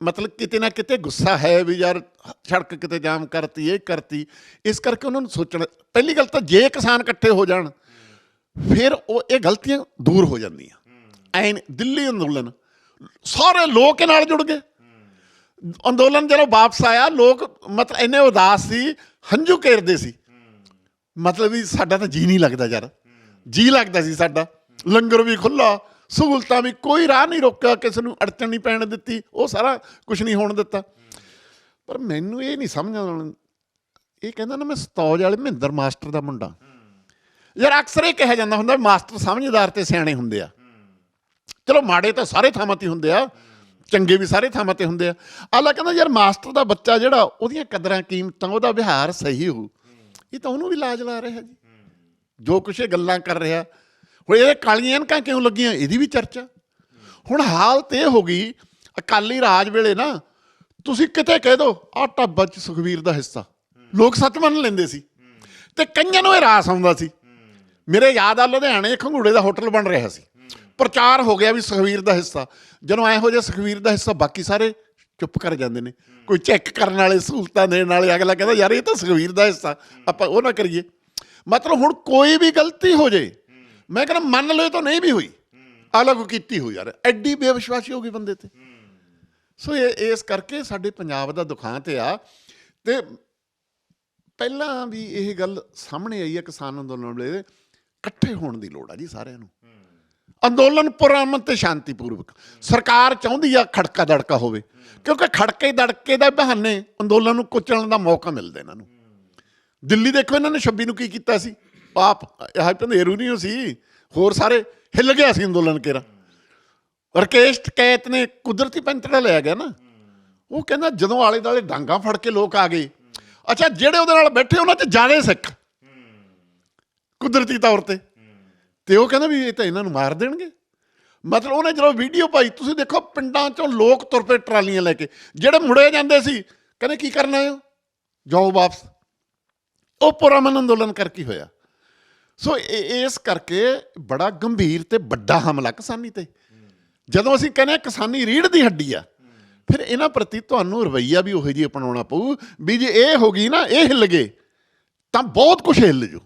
ਮਤਲਬ ਕਿਤੇ ਨਾ ਕਿਤੇ ਗੁੱਸਾ ਹੈ ਵੀ ਯਾਰ, ਸੜਕ ਕਿਤੇ ਜਾਮ ਕਰਤੀ, ਇਹ ਕਰਤੀ। ਇਸ ਕਰਕੇ ਉਹਨਾਂ ਨੂੰ ਸੋਚਣਾ, ਪਹਿਲੀ ਗੱਲ ਤਾਂ ਜੇ ਕਿਸਾਨ ਇਕੱਠੇ ਹੋ ਜਾਣ, ਫਿਰ ਉਹ ਇਹ ਗਲਤੀਆਂ ਦੂਰ ਹੋ ਜਾਂਦੀਆਂ। ਐਨ ਦਿੱਲੀ ਅੰਦੋਲਨ। ਸਾਰੇ ਲੋਕ ਨਾਲ ਜੁੜ ਗਏ। ਅੰਦੋਲਨ ਜਦੋਂ ਵਾਪਸ ਆਇਆ, ਲੋਕ ਮਤਲਬ ਇੰਨੇ ਉਦਾਸ ਸੀ, ਹੰਝੂ ਘੇਰਦੇ ਸੀ। ਮਤਲਬ ਵੀ ਸਾਡਾ ਤਾਂ ਜੀ ਨਹੀਂ ਲੱਗਦਾ ਯਾਰ। ਜੀ ਲੱਗਦਾ ਸੀ ਸਾਡਾ। ਲੰਗਰ ਵੀ ਖੁੱਲਾ ਸਹੂਲਤਾਂ ਵੀ ਕੋਈ ਰਾਹ ਨਹੀਂ ਰੋਕਿਆ, ਕਿਸੇ ਨੂੰ ਅੜਚਣ ਨਹੀਂ ਪੈਣ ਦਿੱਤੀ, ਉਹ ਸਾਰਾ ਕੁਝ ਨਹੀਂ ਹੋਣ ਦਿੱਤਾ। ਪਰ ਮੈਨੂੰ ਇਹ ਨਹੀਂ ਸਮਝ ਆਉਣ ਇਹ ਕਹਿੰਦਾ ਨਾ ਮੈਂ ਸਤੌਜ ਵਾਲੇ ਮਹਿੰਦਰ ਮਾਸਟਰ ਦਾ ਮੁੰਡਾ। ਯਾਰ ਅਕਸਰ ਇਹ ਕਿਹਾ ਜਾਂਦਾ ਹੁੰਦਾ, ਮਾਸਟਰ ਸਮਝਦਾਰ ਤੇ ਸਿਆਣੇ ਹੁੰਦੇ ਆ। ਚਲੋ ਮਾੜੇ ਤਾਂ ਸਾਰੇ ਥਾਵਾਂ ਤੇ ਹੁੰਦੇ ਆ, ਚੰਗੇ ਵੀ ਸਾਰੇ ਥਾਵਾਂ ਤੇ ਹੁੰਦੇ ਆ। ਆਲਾ ਕਹਿੰਦਾ, ਯਾਰ ਮਾਸਟਰ ਦਾ ਬੱਚਾ ਜਿਹੜਾ, ਉਹਦੀਆਂ ਕਦਰਾਂ ਕੀਮਤਾਂ, ਉਹਦਾ ਵਿਹਾਰ ਸਹੀ ਹੋ ਇਹ ਤਾਂ ਉਹਨੂੰ ਵੀ ਲਾਜ ਲਾ ਰਿਹਾ ਜੀ। ਜੋ ਕੁਛ ਇਹ ਗੱਲਾਂ ਕਰ ਰਿਹਾ। ਹੁਣ ਇਹ ਕਾਲੀਆਂ ਐਨਕਾਂ ਕਿਉਂ ਲੱਗੀਆਂ? ਇਹਦੀ ਵੀ ਚਰਚਾ। ਹੁਣ ਹਾਲਤ ਇਹ ਹੋ ਗਈ, ਅਕਾਲੀ ਰਾਜ ਵੇਲੇ ਨਾ, ਤੁਸੀਂ ਕਿਤੇ ਕਹਿ ਦੋ ਆ ਟੱਬਾ ਚ ਸੁਖਵੀਰ ਦਾ ਹਿੱਸਾ। ਲੋਕ ਸੱਚ ਮੰਨ ਲੈਂਦੇ ਸੀ। ਤੇ ਕਈਆਂ ਨੂੰ ਇਹ ਰਾਸ ਆਉਂਦਾ ਸੀ। ਮੇਰੇ ਯਾਦ ਆ ਲੁਧਿਆਣੇ ਖੰਗੂੜੇ ਦਾ ਹੋਟਲ ਬਣ ਰਿਹਾ ਸੀ। ਪ੍ਰਚਾਰ ਹੋ ਗਿਆ ਵੀ ਸੁਖਵੀਰ ਦਾ ਹਿੱਸਾ। ਜਦੋਂ ਇਹੋ ਜਿਹਾ ਸੁਖਵੀਰ ਦਾ ਹਿੱਸਾ, ਬਾਕੀ ਸਾਰੇ ਚੁੱਪ ਕਰ ਜਾਂਦੇ ਨੇ। ਕੋਈ ਚੈੱਕ ਕਰਨ ਵਾਲੇ ਸਹੂਲਤਾਂ ਦੇਣ ਵਾਲੇ ਅਗਲਾ ਕਹਿੰਦਾ, ਯਾਰ, ਇਹ ਤਾਂ ਸੁਖਵੀਰ ਦਾ ਹਿੱਸਾ। ਆਪਾਂ ਉਹ ਨਾ ਕਰੀਏ। ਮਤਲਬ ਹੁਣ ਕੋਈ ਵੀ ਗਲਤੀ ਹੋ ਜੇ, ਮੈਂ ਕਹਿੰਦਾ, ਮੰਨ ਲਓ ਤਾਂ ਨਹੀਂ ਵੀ ਹੋਈ। ਅਲੱਗ ਕੀਤੀ ਹੋ ਯਾਰ। ਐਡੀ ਬੇਵਿਸ਼ਵਾਸੀ ਹੋ ਗਈ ਬੰਦੇ ਤੇ। ਸੋ ਇਹ, ਇਸ ਕਰਕੇ ਸਾਡੇ ਪੰਜਾਬ ਦਾ ਦੁਖਾਂ ਤੇ ਆ। ਤੇ ਪਹਿਲਾਂ ਵੀ ਇਹ ਗੱਲ ਸਾਹਮਣੇ ਆਈ ਹੈ ਕਿਸਾਨ ਅੰਦੋਲਨ ਵੇਲੇ। ਇਕੱਠੇ ਹੋਣ ਦੀ ਲੋੜ ਆ ਜੀ ਸਾਰਿਆਂ ਨੂੰ। ਅੰਦੋਲਨ ਪੁਰਅਮਨ ਤੇ ਸ਼ਾਂਤੀਪੂਰਵਕ। ਸਰਕਾਰ ਚਾਹੁੰਦੀ ਆ ਖੜਕਾ ਦੜਕਾ ਹੋਵੇ। ਕਿਉਂਕਿ ਖੜਕੇ ਦੜਕੇ ਦਾ ਬਹਾਨੇ ਅੰਦੋਲਨ ਨੂੰ ਕੁਚਲਣ ਦਾ ਮੌਕਾ ਮਿਲਦਾ ਇਹਨਾਂ ਨੂੰ। ਦਿੱਲੀ ਦੇਖੋ ਇਹਨਾਂ ਨੇ 26 ਨੂੰ ਕੀ ਕੀਤਾ ਸੀ? ਆਪ ਇਹ ਪੰਧੇਰੂ ਨਹੀਂ ਸੀ। ਹੋਰ ਸਾਰੇ ਹਿੱਲ ਗਿਆ ਸੀ ਅੰਦੋਲਨ ਕੇਰਾ ਰਕੇਸ਼ ਟਕੈਤ ਨੇ ਕੁਦਰਤੀ ਪੈਂਤੜਾ ਲਿਆ ਗਿਆ ਨਾ। ਉਹ ਕਹਿੰਦਾ ਜਦੋਂ ਆਲੇ ਦਾਲੇ ਡਾਂਗਾ ਫੜ ਕੇ ਲੋਕ ਆ ਗਏ। ਅੱਛਾ, ਜਿਹੜੇ ਉਹਦੇ ਨਾਲ ਬੈਠੇ ਉਹਨਾਂ 'ਚ ਜ਼ਿਆਦਾ ਸਿੱਖ। ਕੁਦਰਤੀ ਤੌਰ ਤੇ। ਤੇ ਉਹ ਕਹਿੰਦਾ ਵੀ ਇਹ ਤਾਂ ਇਹਨਾਂ ਨੂੰ ਮਾਰ ਦੇਣਗੇ। ਮਤਲਬ ਉਹਨੇ ਜਦੋਂ ਵੀਡੀਓ ਪਾਈ, ਤੁਸੀਂ ਦੇਖੋ ਪਿੰਡਾਂ 'ਚੋਂ ਲੋਕ ਤੁਰ ਪਏ ਟਰਾਲੀਆਂ ਲੈ ਕੇ। ਜਿਹੜੇ ਮੁੜੇ ਜਾਂਦੇ ਸੀ, ਕਹਿੰਦੇ ਕੀ ਕਰਨਾ ਹੈ? ਜਾਓ ਵਾਪਸ। ਉਹ ਪੁਰਮਨ ਅੰਦੋਲਨ ਕਰਕੇ ਹੋਇਆ। ਸੋ ਇਸ ਕਰਕੇ ਬੜਾ ਗੰਭੀਰ ਤੇ ਵੱਡਾ ਹਮਲਾ ਕਿਸਾਨੀ ਤੇ। ਜਦੋਂ ਅਸੀਂ ਕਹਿੰਦੇ ਹਾਂ ਕਿਸਾਨੀ ਰੀੜ ਦੀ ਹੱਡੀ ਆ, ਫਿਰ ਇਹਨਾਂ ਪ੍ਰਤੀ ਤੁਹਾਨੂੰ ਰਵਈਆ ਵੀ ਉਹੋ ਜਿਹੀ ਅਪਣਾਉਣਾ ਪਊ ਵੀ ਜੇ ਇਹ ਹੋ ਗਈ ਨਾ, ਇਹ ਹਿੱਲ ਗਏ, ਤਾਂ ਬਹੁਤ ਕੁਝ ਹਿੱਲ ਜੂ।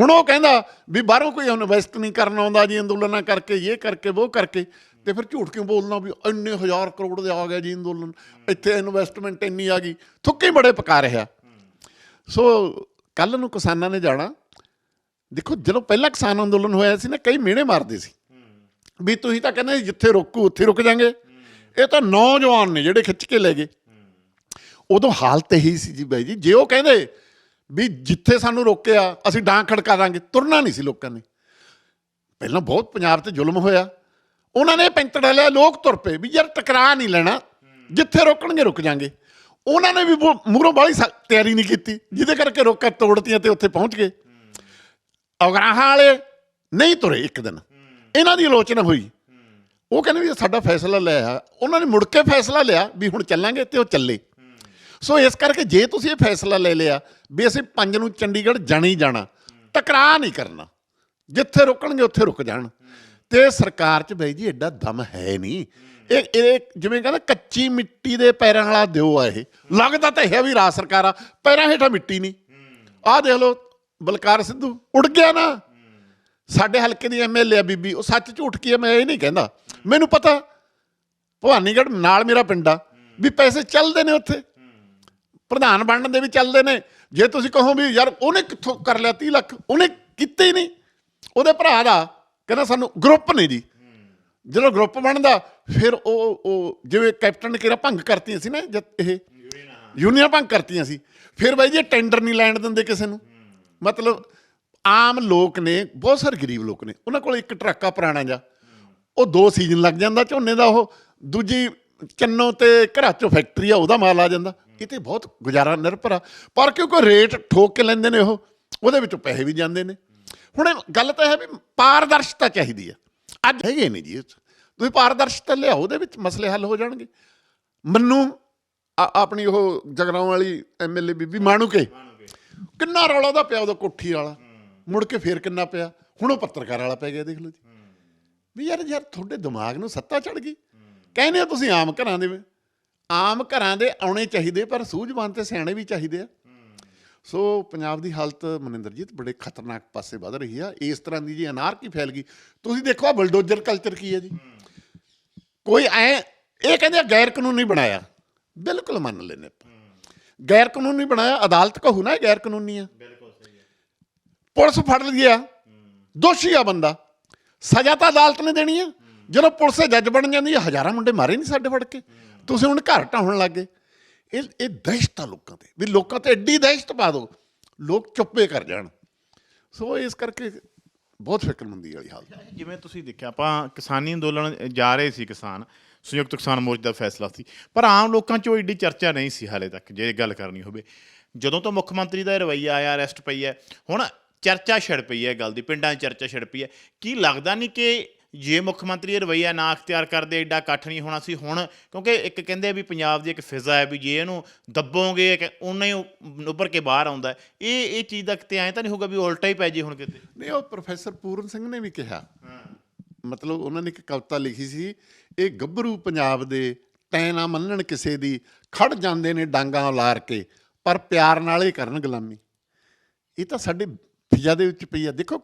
ਹੁਣ ਉਹ ਕਹਿੰਦਾ ਵੀ ਬਾਹਰੋਂ ਕੋਈ ਇਨਵੈਸਟ ਨਹੀਂ ਕਰਨ ਆਉਂਦਾ ਜੀ, ਅੰਦੋਲਨਾਂ ਕਰਕੇ, ਇਹ ਕਰਕੇ, ਉਹ ਕਰਕੇ, ਤੇ ਫਿਰ ਝੂਠ ਕਿਉਂ ਬੋਲਣਾ ਵੀ ਇੰਨੇ ਹਜ਼ਾਰ ਕਰੋੜ ਦੇ ਆ ਗਿਆ ਜੀ ਅੰਦੋਲਨ, ਇੱਥੇ ਇਨਵੈਸਟਮੈਂਟ ਇੰਨੀ ਆ ਗਈ, ਥੁੱਕੇ ਬੜੇ ਪਕਾ ਰਿਹਾ। ਸੋ ਕੱਲ ਨੂੰ ਕਿਸਾਨਾਂ ਨੇ ਜਾਣਾ। ਦੇਖੋ, ਜਦੋਂ ਪਹਿਲਾ ਕਿਸਾਨ ਅੰਦੋਲਨ ਹੋਇਆ ਸੀ ਨਾ, ਕਈ ਮਿਹਣੇ ਮਾਰਦੇ ਸੀ। ਵੀ ਤੁਸੀਂ ਤਾਂ ਕਹਿੰਦੇ ਜਿੱਥੇ ਰੋਕੂ, ਉੱਥੇ ਰੁਕ ਜਾਾਂਗੇ। ਇਹ ਤਾਂ ਨੌਜਵਾਨ ਨੇ ਜਿਹੜੇ ਖਿੱਚ ਕੇ ਲੈ ਗਏ। ਉਦੋਂ ਹਾਲਤ ਇਹੀ ਸੀ ਜੀ ਬਾਈ ਜੀ। ਜੇ ਉਹ ਕਹਿੰਦੇ ਵੀ ਜਿੱਥੇ ਸਾਨੂੰ ਰੋਕਿਆ, ਅਸੀਂ ਡਾਂ ਖੜਕਾ ਤੁਰਨਾ ਨਹੀਂ ਸੀ ਲੋਕਾਂ ਨੇ। ਪਹਿਲਾਂ ਬਹੁਤ ਪੰਜਾਬ ਤੇ ਜ਼ੁਲਮ ਹੋਇਆ। ਉਹਨਾਂ ਨੇ ਪੈਂਤੜਾ ਲਿਆ, ਲੋਕ ਤੁਰ ਪਏ ਵੀ ਯਾਰ ਟਕਰਾ ਨਹੀਂ ਲੈਣਾ। ਜਿੱਥੇ ਰੋਕਣਗੇ, ਰੁਕ ਜਾਾਂਗੇ। ਉਹਨਾਂ ਨੇ ਵੀ ਮੂਹਰੋਂ ਬਾਹਲੀ ਸ- ਤਿਆਰੀ ਨਹੀਂ ਕੀਤੀ, ਜਿਹਦੇ ਕਰਕੇ ਰੋਕਾਂ ਤੋੜਤੀਆਂ ਤੇ ਉੱਥੇ ਪਹੁੰਚ ਗਏ। ਅਗਰਾਹਾਂ ਵਾਲੇ ਨਹੀਂ ਤੁਰੇ ਇੱਕ ਦਿਨ। ਇਹਨਾਂ ਦੀ ਆਲੋਚਨਾ ਹੋਈ। ਉਹ ਕਹਿੰਦੇ ਵੀ ਸਾਡਾ ਫੈਸਲਾ ਲਿਆ ਉਹਨਾਂ ਨੇ ਮੁੜ ਕੇ ਫੈਸਲਾ ਲਿਆ ਵੀ ਹੁਣ ਚੱਲਾਂਗੇ ਤੇ ਉਹ ਚੱਲੇ। ਸੋ ਇਸ ਕਰਕੇ ਜੇ ਤੁਸੀਂ ਇਹ ਫੈਸਲਾ ਲੈ ਲਿਆ ਵੀ ਅਸੀਂ ਪੰਜ ਨੂੰ ਚੰਡੀਗੜ੍ਹ ਜਾਣਾ ਹੀ ਜਾਣਾ, ਟਕਰਾਅ ਨਹੀਂ ਕਰਨਾ। ਜਿੱਥੇ ਰੁਕਣਗੇ ਉੱਥੇ ਰੁਕ ਜਾਣ। ਤੇ ਸਰਕਾਰ 'ਚ ਬਈ ਜੀ ਐਡਾ ਦਮ ਹੈ ਨਹੀਂ। ਇਹ ਇਹ ਜਿਵੇਂ ਕਹਿੰਦਾ ਕੱਚੀ ਮਿੱਟੀ ਦੇ ਪੈਰਾਂ ਵਾਲਾ ਦਿਓ ਆ ਇਹ। ਲੱਗਦਾ ਤਾਂ ਇਹ ਵੀ ਰਾਜ ਸਰਕਾਰ ਆ, ਪੈਰਾਂ ਹੇਠਾਂ ਮਿੱਟੀ ਨਹੀਂ। ਆਹ ਦੇਖ ਲਓ, ਬਲਕਾਰ ਸਿੱਧੂ ਉੱਡ ਗਿਆ ਨਾ। ਸਾਡੇ ਹਲਕੇ ਦੀ ਐਮਐਲਏ ਆ ਬੀਬੀ, ਉਹ ਸੱਚ ਝੂਠ ਕੀ ਹੈ ਮੈਂ ਇਹ ਨਹੀਂ ਕਹਿੰਦਾ। ਮੈਨੂੰ ਪਤਾ, ਭਵਾਨੀਗੜ੍ਹ ਨਾਲ ਮੇਰਾ ਪਿੰਡ ਆ, ਵੀ ਪੈਸੇ ਚੱਲਦੇ ਨੇ ਉੱਥੇ। ਪ੍ਰਧਾਨ ਬਣਨ ਦੇ ਵੀ ਚੱਲਦੇ ਨੇ। ਜੇ ਤੁਸੀਂ ਕਹੋ ਵੀ ਯਾਰ ਉਹਨੇ ਕਿੱਥੋਂ ਕਰ ਲਿਆ 30 ਲੱਖ, ਉਹਨੇ ਕੀਤੇ ਹੀ ਨਹੀਂ। ਉਹਦੇ ਭਰਾ ਦਾ ਕਹਿੰਦਾ ਸਾਨੂੰ ਗਰੁੱਪ ਨਹੀਂ ਜੀ। ਜਦੋਂ ਗਰੁੱਪ ਬਣਦਾ, ਫਿਰ ਉਹ ਉਹ ਜਿਵੇਂ ਕੈਪਟਨ ਨੇ ਕਿਹਾ ਭੰਗ ਕਰਤੀਆਂ ਸੀ ਨਾ ਜਦ ਇਹ ਯੂਨੀਅਨ ਭੰਗ ਕਰਤੀਆਂ ਸੀ। ਫਿਰ ਬਾਈ ਜੀ ਇਹ ਟੈਂਡਰ ਨਹੀਂ ਲੈਣ ਦਿੰਦੇ ਕਿਸੇ ਨੂੰ। ਮਤਲਬ ਆਮ ਲੋਕ ਨੇ, ਬਹੁਤ ਸਾਰੇ ਗਰੀਬ ਲੋਕ ਨੇ, ਉਹਨਾਂ ਕੋਲ ਇੱਕ ਟਰੱਕਾ ਪੁਰਾਣਾ ਜਾ ਉਹ ਦੋ ਸੀਜ਼ਨ ਲੱਗ ਜਾਂਦਾ ਝੋਨੇ ਦਾ ਉਹ। ਦੂਜੀ ਚੰਨੋ ਤੇ ਘਰਾਂ ਚੋਂ ਫੈਕਟਰੀ ਆ, ਉਹਦਾ ਮਾਲ ਆ ਜਾਂਦਾ। ਇਹ ਤੇ ਬਹੁਤ ਗੁਜ਼ਾਰਾ ਨਿਰਭਰ ਆ। ਪਰ ਕਿਉਂਕਿ ਰੇਟ ਠੋਕ ਕੇ ਲੈਂਦੇ ਨੇ ਉਹ, ਉਹਦੇ ਵਿੱਚੋਂ ਪੈਸੇ ਵੀ ਜਾਂਦੇ ਨੇ। ਹੁਣ ਗੱਲ ਤਾਂ ਹੈ ਵੀ ਪਾਰਦਰਸ਼ਤਾ ਚਾਹੀਦੀ ਆ। ਅੱਜ ਹੈਗੇ ਨਹੀਂ ਜੀ ਤੁਸੀਂ ਪਾਰਦਰਸ਼ਤਾ ਲਿਆਓ, ਉਹਦੇ ਵਿੱਚ ਮਸਲੇ ਹੱਲ ਹੋ ਜਾਣਗੇ। ਮੰਨੂ ਆਪਣੀ ਉਹ ਜਗਰਾਉਂ ਵਾਲੀ ਐਮਐਲਏ ਬੀਬੀ ਮਾਣੂਕੇ। ਕਿੰਨਾ ਰੌਲਾ ਦਾ ਪਿਆ ਉਹਦਾ ਕੋਠੀ ਵਾਲਾ। ਮੁੜ ਕੇ ਫੇਰ ਕਿੰਨਾ ਪਿਆ। ਹੁਣ ਉਹ ਪੱਤਰਕਾਰ ਵਾਲਾ ਪੈ ਗਿਆ, ਦੇਖ ਲਓ ਜੀ। ਵੀ ਯਾਰ ਯਾਰ ਤੁਹਾਡੇ ਦਿਮਾਗ ਨੂੰ ਸੱਤਾ ਚੜ ਗਈ। ਕਹਿੰਦੇ ਹੋ ਤੁਸੀਂ ਆਮ ਘਰਾਂ ਦੇ ਆਮ ਘਰਾਂ ਦੇ ਆਉਣੇ ਚਾਹੀਦੇ ਪਰ ਸੂਝਵਾਨ ਤੇ ਸਿਆਣੇ ਵੀ ਚਾਹੀਦੇ ਆ। ਸੋ ਪੰਜਾਬ ਦੀ ਹਾਲਤ ਮਨਿੰਦਰਜੀਤ ਬੜੇ ਖਤਰਨਾਕ ਪਾਸੇ ਵੱਧ ਰਹੀ ਆ। ਇਸ ਤਰ੍ਹਾਂ ਦੀ ਜੀ ਅਨਾਰਕੀ ਫੈਲ ਗਈ। ਤੁਸੀਂ ਦੇਖੋ ਆ ਬਲਡੋਜ਼ਰ ਕਲਚਰ ਕੀ ਹੈ ਜੀ। ਕੋਈ ਐ ਇਹ ਕਹਿੰਦੇ ਗੈਰ ਕਾਨੂੰਨੀ ਬਣਾਇਆ। ਬਿਲਕੁਲ ਮੰਨ ਲੈਨੇ ਆਪਾਂ। ਗੈਰ ਕਾਨੂੰਨੀ ਬਣਾਇਆ ਅਦਾਲਤ ਕਹੂ ਨਾ ਗੈਰ ਕਾਨੂੰਨੀ ਆ। ਬਿਲਕੁਲ ਸਹੀ ਹੈ। ਪੁਲਿਸ ਫੜ ਲਿਆ ਦੋਸ਼ੀ ਆ ਬੰਦਾ। ਸਜ਼ਾ ਤਾਂ ਅਦਾਲਤ ਨੇ ਦੇਣੀ ਆ। ਜਦੋਂ ਪੁਲਿਸ ਦੇ ਜੱਜ ਬਣ ਜਾਂਦੀ ਆ ਹਜ਼ਾਰਾਂ ਮੁੰਡੇ ਮਾਰੇ ਨਹੀਂ ਸਾਡੇ ਫੜ ਕੇ। ਤੁਸੀਂ ਹੁਣ ਘਰ ਢਾਉਣ ਲੱਗੇ ਇਹ ਇਹ ਦਹਿਸ਼ਤ ਆ ਲੋਕਾਂ ਤੇ। ਵੀ ਲੋਕਾਂ ਤੇ ਐਡੀ ਦਹਿਸ਼ਤ ਪਾ ਦਿਓ। ਲੋਕ ਚੁੱਪੇ ਕਰ ਜਾਣ। ਸੋ ਇਸ ਕਰਕੇ ਬਹੁਤ ਫਿਕਰਮੰਦੀ ਵਾਲੀ ਹਾਲਤ ਜਿਵੇਂ ਤੁਸੀਂ ਦੇਖਿਆ, ਆਪਾਂ ਕਿਸਾਨੀ ਅੰਦੋਲਨ ਜਾ ਰਹੇ ਸੀ ਕਿਸਾਨ, ਸੰਯੁਕਤ ਕਿਸਾਨ ਮੋਰਚਾ ਦਾ ਫੈਸਲਾ ਸੀ। ਪਰ ਆਮ ਲੋਕਾਂ 'ਚੋਂ ਉਹ ਏਡੀ ਚਰਚਾ ਨਹੀਂ ਸੀ ਹਾਲੇ ਤੱਕ, ਜੇ ਗੱਲ ਕਰਨੀ ਹੋਵੇ। ਜਦੋਂ ਤੋਂ ਮੁੱਖ ਮੰਤਰੀ ਦਾ ਇਹ ਰਵੱਈਆ ਆਇਆ, ਅਰੈਸਟ ਪਈ ਹੈ, ਹੁਣ ਚਰਚਾ ਛਿੜ ਪਈ ਹੈ ਗੱਲ ਦੀ, ਪਿੰਡਾਂ 'ਚ ਚਰਚਾ ਛਿੜ ਪਈ ਹੈ। ਕੀ ਲੱਗਦਾ ਨਹੀਂ ਕਿ ਜੇ ਮੁੱਖ ਮੰਤਰੀ ਇਹ ਰਵੱਈਆ ਨਾ ਅਖਤਿਆਰ ਕਰਦੇ ਐਡਾ ਇਕੱਠ ਨਹੀਂ ਹੋਣਾ ਸੀ ਹੁਣ ਕਿਉਂਕਿ ਇੱਕ ਕਹਿੰਦੇ ਆ ਵੀ ਪੰਜਾਬ ਦੀ ਇੱਕ ਫਿਜ਼ਾ ਹੈ ਵੀ ਜੇ ਇਹਨੂੰ ਦੱਬੋਗੇ ਕਿ ਉਨਾ ਹੀ ਉਹ ਉੱਭਰ ਕੇ ਬਾਹਰ ਆਉਂਦਾ। ਇਹ ਇਹ ਚੀਜ਼ ਦਾ ਕਿਤੇ ਐਂ ਤਾਂ ਨਹੀਂ ਹੋਊਗਾ ਵੀ ਉਲਟਾ ਹੀ ਪੈ ਜੇ ਹੁਣ ਕਿਤੇ? ਨਹੀਂ ਉਹ ਪ੍ਰੋਫੈਸਰ ਪੂਰਨ ਸਿੰਘ ਨੇ ਵੀ ਕਿਹਾ। ਮਤਲਬ ਉਹਨਾਂ ਨੇ ਇੱਕ ਕਵਿਤਾ ਲਿਖੀ ਸੀ ਇਹ ਗੱਭਰੂ ਪੰਜਾਬ ਦੇ ਤੈ ਨਾ ਮੰਨਣ ਕਿਸੇ ਦੀ ਖੜ ਜਾਂਦੇ ਨੇ ਡਾਂਗਾ ਲਾਰ ਕੇ ਪਰ ਪਿਆਰ ਨਾਲ ਹੀ ਕਰਨ ਗੁਲਾਮੀ। ਇਹ ਤਾਂ ਸਾਡੇ ਫਿਜ਼ਾ ਦੇ ਵਿੱਚ ਪਈ ਆ। ਦੇਖੋ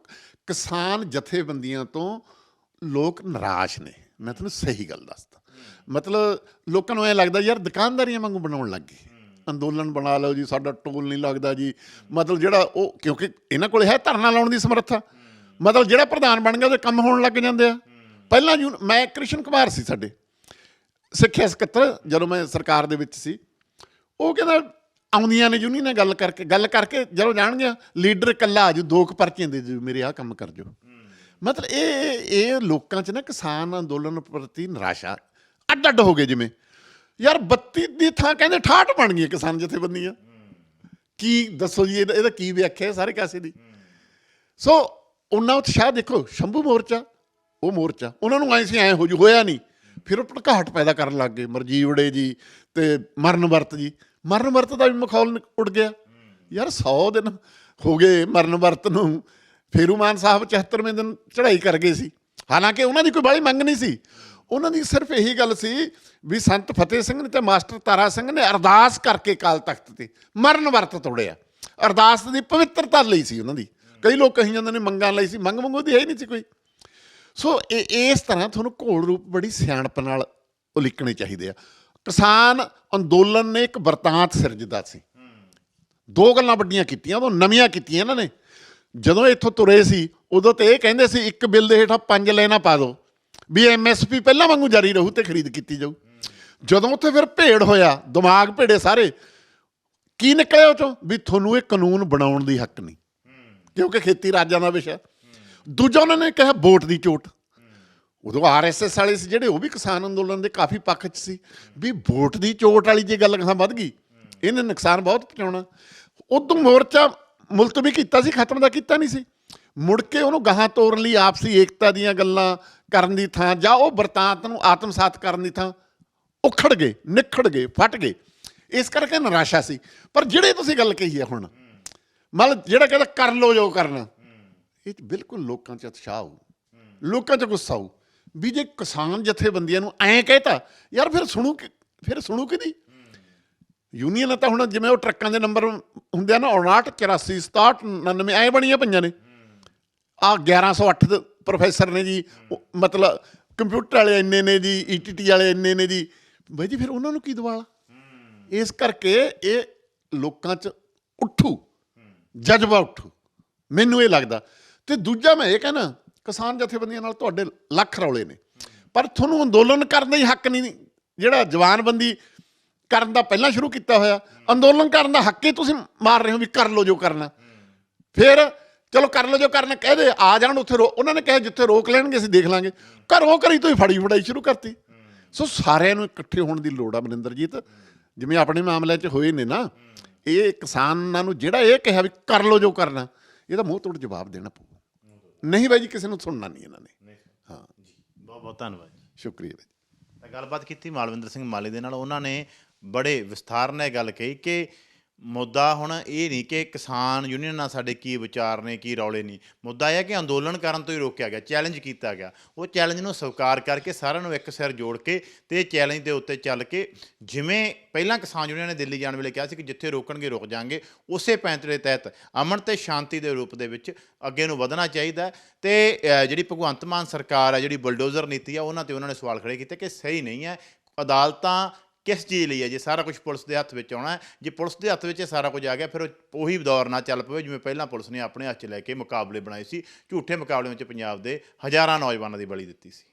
ਕਿਸਾਨ ਜਥੇਬੰਦੀਆਂ ਤੋਂ ਲੋਕ ਨਿਰਾਸ਼ ਨੇ। ਮੈਂ ਤੁਹਾਨੂੰ ਸਹੀ ਗੱਲ ਦੱਸਦਾ। ਮਤਲਬ ਲੋਕਾਂ ਨੂੰ ਐ ਲੱਗਦਾ ਯਾਰ ਦੁਕਾਨਦਾਰੀਆਂ ਵਾਂਗੂ ਬਣਾਉਣ ਲੱਗ ਗਏ। ਅੰਦੋਲਨ ਬਣਾ ਲਓ ਜੀ, ਸਾਡਾ ਟੋਲ ਨਹੀਂ ਲੱਗਦਾ ਜੀ। ਮਤਲਬ ਜਿਹੜਾ ਉਹ ਕਿਉਂਕਿ ਇਹਨਾਂ ਕੋਲ ਹੈ ਧਰਨਾ ਲਾਉਣ ਦੀ ਸਮਰੱਥਾ। ਮਤਲਬ ਜਿਹੜਾ ਪ੍ਰਧਾਨ ਬਣ ਗਿਆ, ਉਹਦੇ ਕੰਮ ਹੋਣ ਲੱਗ ਜਾਂਦੇ ਆ। ਪਹਿਲਾਂ ਯੂ- ਮੈਂ ਕ੍ਰਿਸ਼ਨ ਕੁਮਾਰ ਸੀ ਸਾਡੇ। ਸਿੱਖਿਆ ਸਕੱਤਰ, ਜਦੋਂ ਮੈਂ ਸਰਕਾਰ ਦੇ ਵਿੱਚ ਸੀ। ਉਹ ਕਹਿੰਦਾ ਆਉਂਦੀਆਂ ਨੇ ਯੂਨੀਅਨ ਨਾਲ ਗੱਲ ਕਰਕੇ ਗੱਲ ਕਰਕੇ ਜਦੋਂ ਜਾਣ ਗਿਆ ਲੀਡਰ ਇਕੱਲਾ ਆਜੂ ਦੋ ਕੁ ਪਰਚੀਆਂ ਦੇ ਦਿਓ ਮੇਰੇ ਆਹ ਕੰਮ ਕਰ ਜੋ। ਮਤਲਬ ਇਹ, ਇਹ- ਲੋਕਾਂ 'ਚ ਨਾ ਕਿਸਾਨ ਅੰਦੋਲਨ ਪ੍ਰਤੀ ਨਿਰਾਸ਼ਾ ਅੱਡ ਅੱਡ ਹੋ ਗਏ ਜਿਵੇਂ। ਯਾਰ 32 ਦੀ ਥਾਂ ਕਹਿੰਦੇ 68 ਬਣ ਗਈਆਂ ਕਿਸਾਨ ਜਥੇਬੰਦੀਆਂ। ਕੀ ਦੱਸੋ ਜੀ, ਇਹਦਾ ਇਹਦਾ ਕੀ ਵਿਆਖਿਆ ਹੈ ਸਾਰੇ ਕਾਸੇ ਦੀ? ਸੋ ਉਹਨਾਂ ਉਤਸ਼ਾਹ ਦੇਖੋ, ਸ਼ੰਭੂ ਮੋਰਚਾ, ਉਹ ਮੋਰਚਾ, ਉਹਨਾਂ ਨੂੰ ਐਂ ਸੀ, ਐਂ ਹੋ ਜੂ, ਹੋਇਆ ਨਹੀਂ। ਫਿਰ ਉਹ ਭੜਕਾਹਟ ਪੈਦਾ ਕਰਨ ਲੱਗ ਗਏ ਮਰਜੀਵੜੇ ਜੀ ਤੇ ਮਰਨ ਵਰਤ ਜੀ। ਮਰਨ ਵਰਤ ਦਾ ਵੀ ਮਖੌਲ ਉੱਡ ਗਿਆ। ਯਾਰ 100 ਦਿਨ ਹੋ ਗਏ ਮਰਨ ਵਰਤ ਨੂੰ ਫੇਰੂਮਾਨ ਸਾਹਿਬ 74ਵੇਂ ਦਿਨ ਚੜ੍ਹਾਈ ਕਰ ਗਏ ਸੀ। ਹਾਲਾਂਕਿ ਉਹਨਾਂ ਦੀ ਕੋਈ ਬਾਹਲੀ ਮੰਗ ਨਹੀਂ ਸੀ। ਉਹਨਾਂ ਦੀ ਸਿਰਫ ਇਹੀ ਗੱਲ ਸੀ ਵੀ ਸੰਤ ਫਤਿਹ ਸਿੰਘ ਨੇ ਤੇ ਮਾਸਟਰ ਤਾਰਾ ਸਿੰਘ ਨੇ ਅਰਦਾਸ ਕਰਕੇ ਕਾਲ ਤਖਤ ਤੇ ਮਰਨ ਵਰਤ ਤੋੜਿਆ। ਅਰਦਾਸ ਦੀ ਪਵਿੱਤਰਤਾ ਲਈ ਸੀ ਉਹਨਾਂ ਦੀ। ਕਈ ਲੋਕ ਕਹੀ ਜਾਂਦੇ ਨੇ ਮੰਗਾਂ ਲਈ ਸੀ, ਮੰਗ ਮੰਗੋ ਦੀ ਹੈ ਹੀ ਨਹੀਂ ਸੀ ਕੋਈ। ਸੋ ਇਹ ਇਸ ਤਰ੍ਹਾਂ ਤੁਹਾਨੂੰ ਘੋਲ ਰੂਪ ਬੜੀ ਸਿਆਣਪ ਨਾਲ ਉਲੀਕਣੇ ਚਾਹੀਦੇ ਆ। ਕਿਸਾਨ ਅੰਦੋਲਨ ਨੇ ਇੱਕ ਵਰਤਾਂਤ ਸਿਰਜਦਾ ਸੀ। ਦੋ ਗੱਲਾਂ ਵੱਡੀਆਂ ਕੀਤੀਆਂ ਉਹ ਨਵੀਆਂ ਕੀਤੀਆਂ ਇਹਨਾਂ ਨੇ। ਜਦੋਂ ਇੱਥੋਂ ਤੁਰੇ ਸੀ, ਉਦੋਂ ਤੇ ਇਹ ਕਹਿੰਦੇ ਸੀ, ਇੱਕ ਬਿੱਲ ਦੇ ਹੇਠਾਂ ਪੰਜ ਲੈਣਾ ਪਾ ਦਿਓ ਵੀ ਐਮਐਸਪੀ ਪਹਿਲਾਂ ਵਾਂਗੂ ਜਾਰੀ ਰਹੂ ਤੇ ਖਰੀਦ ਕੀਤੀ ਜਾਊ। ਜਦੋਂ ਉੱਥੇ ਫਿਰ ਭੇੜ ਹੋਇਆ, ਦਿਮਾਗ ਭੇੜੇ ਸਾਰੇ, ਕੀ ਨਿਕਲਿਆ ਉਹ ਚੋਂ? ਵੀ ਤੁਹਾਨੂੰ ਇਹ ਕਾਨੂੰਨ ਬਣਾਉਣ ਦੀ ਹੱਕ ਨਹੀਂ, ਕਿਉਂਕਿ ਖੇਤੀ ਰਾਜਾਂ ਦਾ ਵਿਸ਼ਾ। ਦੂਜਾ ਉਹਨਾਂ ਨੇ ਕਿਹਾ, ਵੋਟ ਦੀ ਚੋਟ। ਉਦੋਂ ਆਰਐਸਐਸ ਵਾਲੇ ਸੀ ਜਿਹੜੇ, ਉਹ ਵੀ ਕਿਸਾਨ ਅੰਦੋਲਨ ਦੇ ਕਾਫੀ ਪੱਖ 'ਚ ਸੀ, ਵੀ ਵੋਟ ਦੀ ਚੋਟ ਵਾਲੀ ਜੇ ਗੱਲ ਕਹਾਂ ਵੱਧ ਗਈ, ਇਹਨੇ ਨੁਕਸਾਨ ਬਹੁਤ ਪਹੁੰਚਾਉਣਾ। ਉਦੋਂ ਮੋਰਚਾ ਮੁਲਤਵੀ ਕੀਤਾ ਸੀ, ਖਤਮ ਦਾ ਕੀਤਾ ਨਹੀਂ ਸੀ। ਮੁੜ ਕੇ ਉਹਨੂੰ ਗਾਹਾਂ ਤੋਰਨ ਲਈ ਆਪਸੀ ਏਕਤਾ ਦੀਆਂ ਗੱਲਾਂ ਕਰਨ ਦੀ ਥਾਂ ਜਾਂ ਉਹ ਵਰਤਾਂਤ ਨੂੰ ਆਤਮਸਾਤ ਕਰਨ ਦੀ ਥਾਂ ਉਖੜ ਗਏ, ਨਿਖੜ ਗਏ, ਫਟ ਗਏ। ਇਸ ਕਰਕੇ ਨਿਰਾਸ਼ਾ ਸੀ। ਪਰ ਜਿਹੜੇ ਤੁਸੀਂ ਗੱਲ ਕਹੀ ਹੈ ਹੁਣ, ਮਤਲਬ ਜਿਹੜਾ ਕਹਿੰਦਾ ਕਰ ਲੋ ਜੋ ਕਰਨਾ, ਇਹ ਬਿਲਕੁਲ ਲੋਕਾਂ 'ਚ ਉਤਸ਼ਾਹ ਹੋਊ। ਲੋਕਾਂ 'ਚ ਗੁੱਸਾ ਹੋਊ। ਵੀ ਜੇ ਕਿਸਾਨ ਜਥੇਬੰਦੀਆਂ ਨੂੰ ਐਂ ਕਹਿਤਾ, ਯਾਰ ਫਿਰ ਸੁਣੂ ਕਿ- ਫਿਰ ਸੁਣੂ ਕਿਦੀ ਯੂਨੀਅਨ ਤਾਂ ਹੁਣ ਜਿਵੇਂ ਉਹ ਟਰੱਕਾਂ ਦੇ ਨੰਬਰ ਹੁੰਦੇ ਆ ਨਾ 59 84 67 99 ਐ ਬਣੀਆਂ ਪਈਆਂ ਨੇ। ਆ 1108 ਦੇ ਪ੍ਰੋਫੈਸਰ ਨੇ ਜੀ, ਉਹ ਮਤਲਬ ਕੰਪਿਊਟਰ ਵਾਲੇ ਇੰਨੇ ਨੇ ਜੀ ਈਟੀਟੀ ਵਾਲੇ ਇੰਨੇ ਨੇ ਜੀ। ਬਾਈ ਜੀ, ਫਿਰ ਉਹਨਾਂ ਨੂੰ ਕੀ ਦਵਾਲਾ? ਇਸ ਕਰਕੇ ਇਹ ਲੋਕਾਂ 'ਚ ਉੱਠੂ, ਜਜ਼ਬਾ ਉੱਠੂ, ਮੈਨੂੰ ਇਹ ਲੱਗਦਾ। ਤੇ ਦੂਜਾ ਮੈਂ ਇਹ ਕਹਿਣਾ, ਕਿਸਾਨ ਜਥੇਬੰਦੀਆਂ ਨਾਲ ਤੁਹਾਡੇ ਲੱਖ ਰੌਲੇ ਨੇ। ਪਰ ਤੁਹਾਨੂੰ ਅੰਦੋਲਨ ਕਰਨ ਦਾ ਹੀ ਹੱਕ ਨਹੀਂ, ਜਿਹੜਾ ਜਵਾਨਬੰਦੀ ਕਰਨ ਦਾ ਪਹਿਲਾਂ ਸ਼ੁਰੂ ਕੀਤਾ ਹੋਇਆ। ਅੰਦੋਲਨ ਕਰਨ ਦਾ ਹੱਕ ਹੀ ਤੁਸੀਂ ਮਾਰ ਰਹੇ ਹੋ ਵੀ ਕਰ ਲਓ ਜੋ ਕਰਨਾ। ਫਿਰ ਚਲੋ ਕਰ ਲਓ ਜੋ ਕਰਨਾ ਕਹਦੇ ਆ ਜਾਣ ਉੱਥੇ ਉਹਨਾਂ ਨੇ ਕਿਹਾ ਜਿੱਥੇ ਰੋਕ ਲੈਣਗੇ ਅਸੀਂ ਦੇਖ ਲਾਂਗੇ। ਘਰੋਂ ਕਰੀ ਤੋਂ ਹੀ ਫੜੀ ਫੜਾਈ ਸ਼ੁਰੂ ਕਰਤੀ। ਸੋ ਸਾਰਿਆਂ ਨੂੰ ਇਕੱਠੇ ਹੋਣ ਦੀ ਲੋੜ ਆ ਮਨਿੰਦਰਜੀਤ। ਜਿਵੇਂ ਆਪਣੇ ਮਾਮਲਿਆਂ 'ਚ ਹੋਏ ਨੇ ਨਾ ਇਹ ਕਿਸਾਨਾਂ ਨੂੰ ਜਿਹੜਾ ਇਹ ਕਿਹਾ ਵੀ ਕਰ ਲਓ ਜੋ ਕਰਨਾ ਇਹਦਾ ਮੂੰਹ ਤੋੜ ਜਵਾਬ ਦੇਣਾ ਪਊ। ਨਹੀਂ ਬਾਈ ਜੀ ਕਿਸੇ ਨੂੰ ਸੁਣਨਾ ਨਹੀਂ ਇਹਨਾਂ ਨੇ। ਹਾਂ। ਬਹੁਤ ਬਹੁਤ ਧੰਨਵਾਦ ਜੀ। ਸ਼ੁਕਰੀਆ ਬਾਈ ਗੱਲਬਾਤ ਕੀਤੀ ਮਾਲਵਿੰਦਰ ਸਿੰਘ ਮਾਲੀ ਦੇ ਨਾਲ। ਉਹਨਾਂ ਨੇ ਬੜੇ ਵਿਸਥਾਰ ਨਾਲ ਇਹ ਗੱਲ ਕਹੀ ਕਿ ਮੁੱਦਾ ਹੁਣ ਇਹ ਨਹੀਂ ਕਿ ਕਿਸਾਨ ਯੂਨੀਅਨ ਨਾਲ ਸਾਡੇ ਕੀ ਵਿਚਾਰ ਨੇ, ਕੀ ਰੌਲੇ ਨਹੀਂ ਮੁੱਦਾ ਇਹ ਹੈ ਕਿ ਅੰਦੋਲਨ ਕਰਨ ਤੋਂ ਹੀ ਰੋਕਿਆ ਗਿਆ ਚੈਲੰਜ ਕੀਤਾ ਗਿਆ। ਉਹ ਚੈਲੰਜ ਨੂੰ ਸਵੀਕਾਰ ਕਰਕੇ ਸਾਰਿਆਂ ਨੂੰ ਇੱਕ ਸਿਰ ਜੋੜ ਕੇ ਤੇ ਚੈਲੰਜ ਦੇ ਉੱਤੇ ਚੱਲ ਕੇ ਜਿਵੇਂ ਪਹਿਲਾਂ ਕਿਸਾਨ ਯੂਨੀਅਨ ਨੇ ਦਿੱਲੀ ਜਾਣ ਵੇਲੇ ਕਿਹਾ ਸੀ ਕਿ ਜਿੱਥੇ ਰੋਕਣਗੇ, ਰੁਕ ਜਾਾਂਗੇ ਉਸੇ ਪੈਂਤੜੇ ਤਹਿਤ ਅਮਨ ਤੇ ਸ਼ਾਂਤੀ ਦੇ ਰੂਪ ਦੇ ਵਿੱਚ ਅੱਗੇ ਨੂੰ ਵਧਣਾ ਚਾਹੀਦਾ ਹੈ ਤੇ ਜਿਹੜੀ ਭਗਵੰਤ ਮਾਨ ਸਰਕਾਰ ਹੈ, ਜਿਹੜੀ ਬੁਲਡੋਜ਼ਰ ਨੀਤੀ ਆ ਉਹਨਾਂ ਤੇ ਉਹਨਾਂ ਨੇ ਸਵਾਲ ਖੜੇ ਕੀਤੇ ਕਿ ਸਹੀ ਨਹੀਂ ਹੈ। ਅਦਾਲਤਾਂ ਕਿਸ ਚੀਜ਼ ਲਈ ਹੈ? ਜੇ ਸਾਰਾ ਕੁਝ ਪੁਲਿਸ ਦੇ ਹੱਥ ਵਿੱਚ ਆਉਣਾ ਹੈ, ਜੇ ਪੁਲਿਸ ਦੇ ਹੱਥ ਵਿੱਚ ਇਹ ਸਾਰਾ ਕੁਝ ਆ ਗਿਆ, ਫਿਰ ਉਹ- ਉਹੀ ਦੌਰ ਨਾ ਚੱਲ ਪਵੇ ਜਿਵੇਂ ਪਹਿਲਾਂ ਪੁਲਿਸ ਨੇ ਆਪਣੇ ਹੱਥ 'ਚ ਲੈ ਕੇ ਮੁਕਾਬਲੇ ਬਣਾਏ ਸੀ, ਝੂਠੇ ਮੁਕਾਬਲਿਆਂ ਵਿੱਚ ਪੰਜਾਬ ਦੇ ਹਜ਼ਾਰਾਂ ਨੌਜਵਾਨਾਂ ਦੀ ਬਲੀ ਦਿੱਤੀ ਸੀ।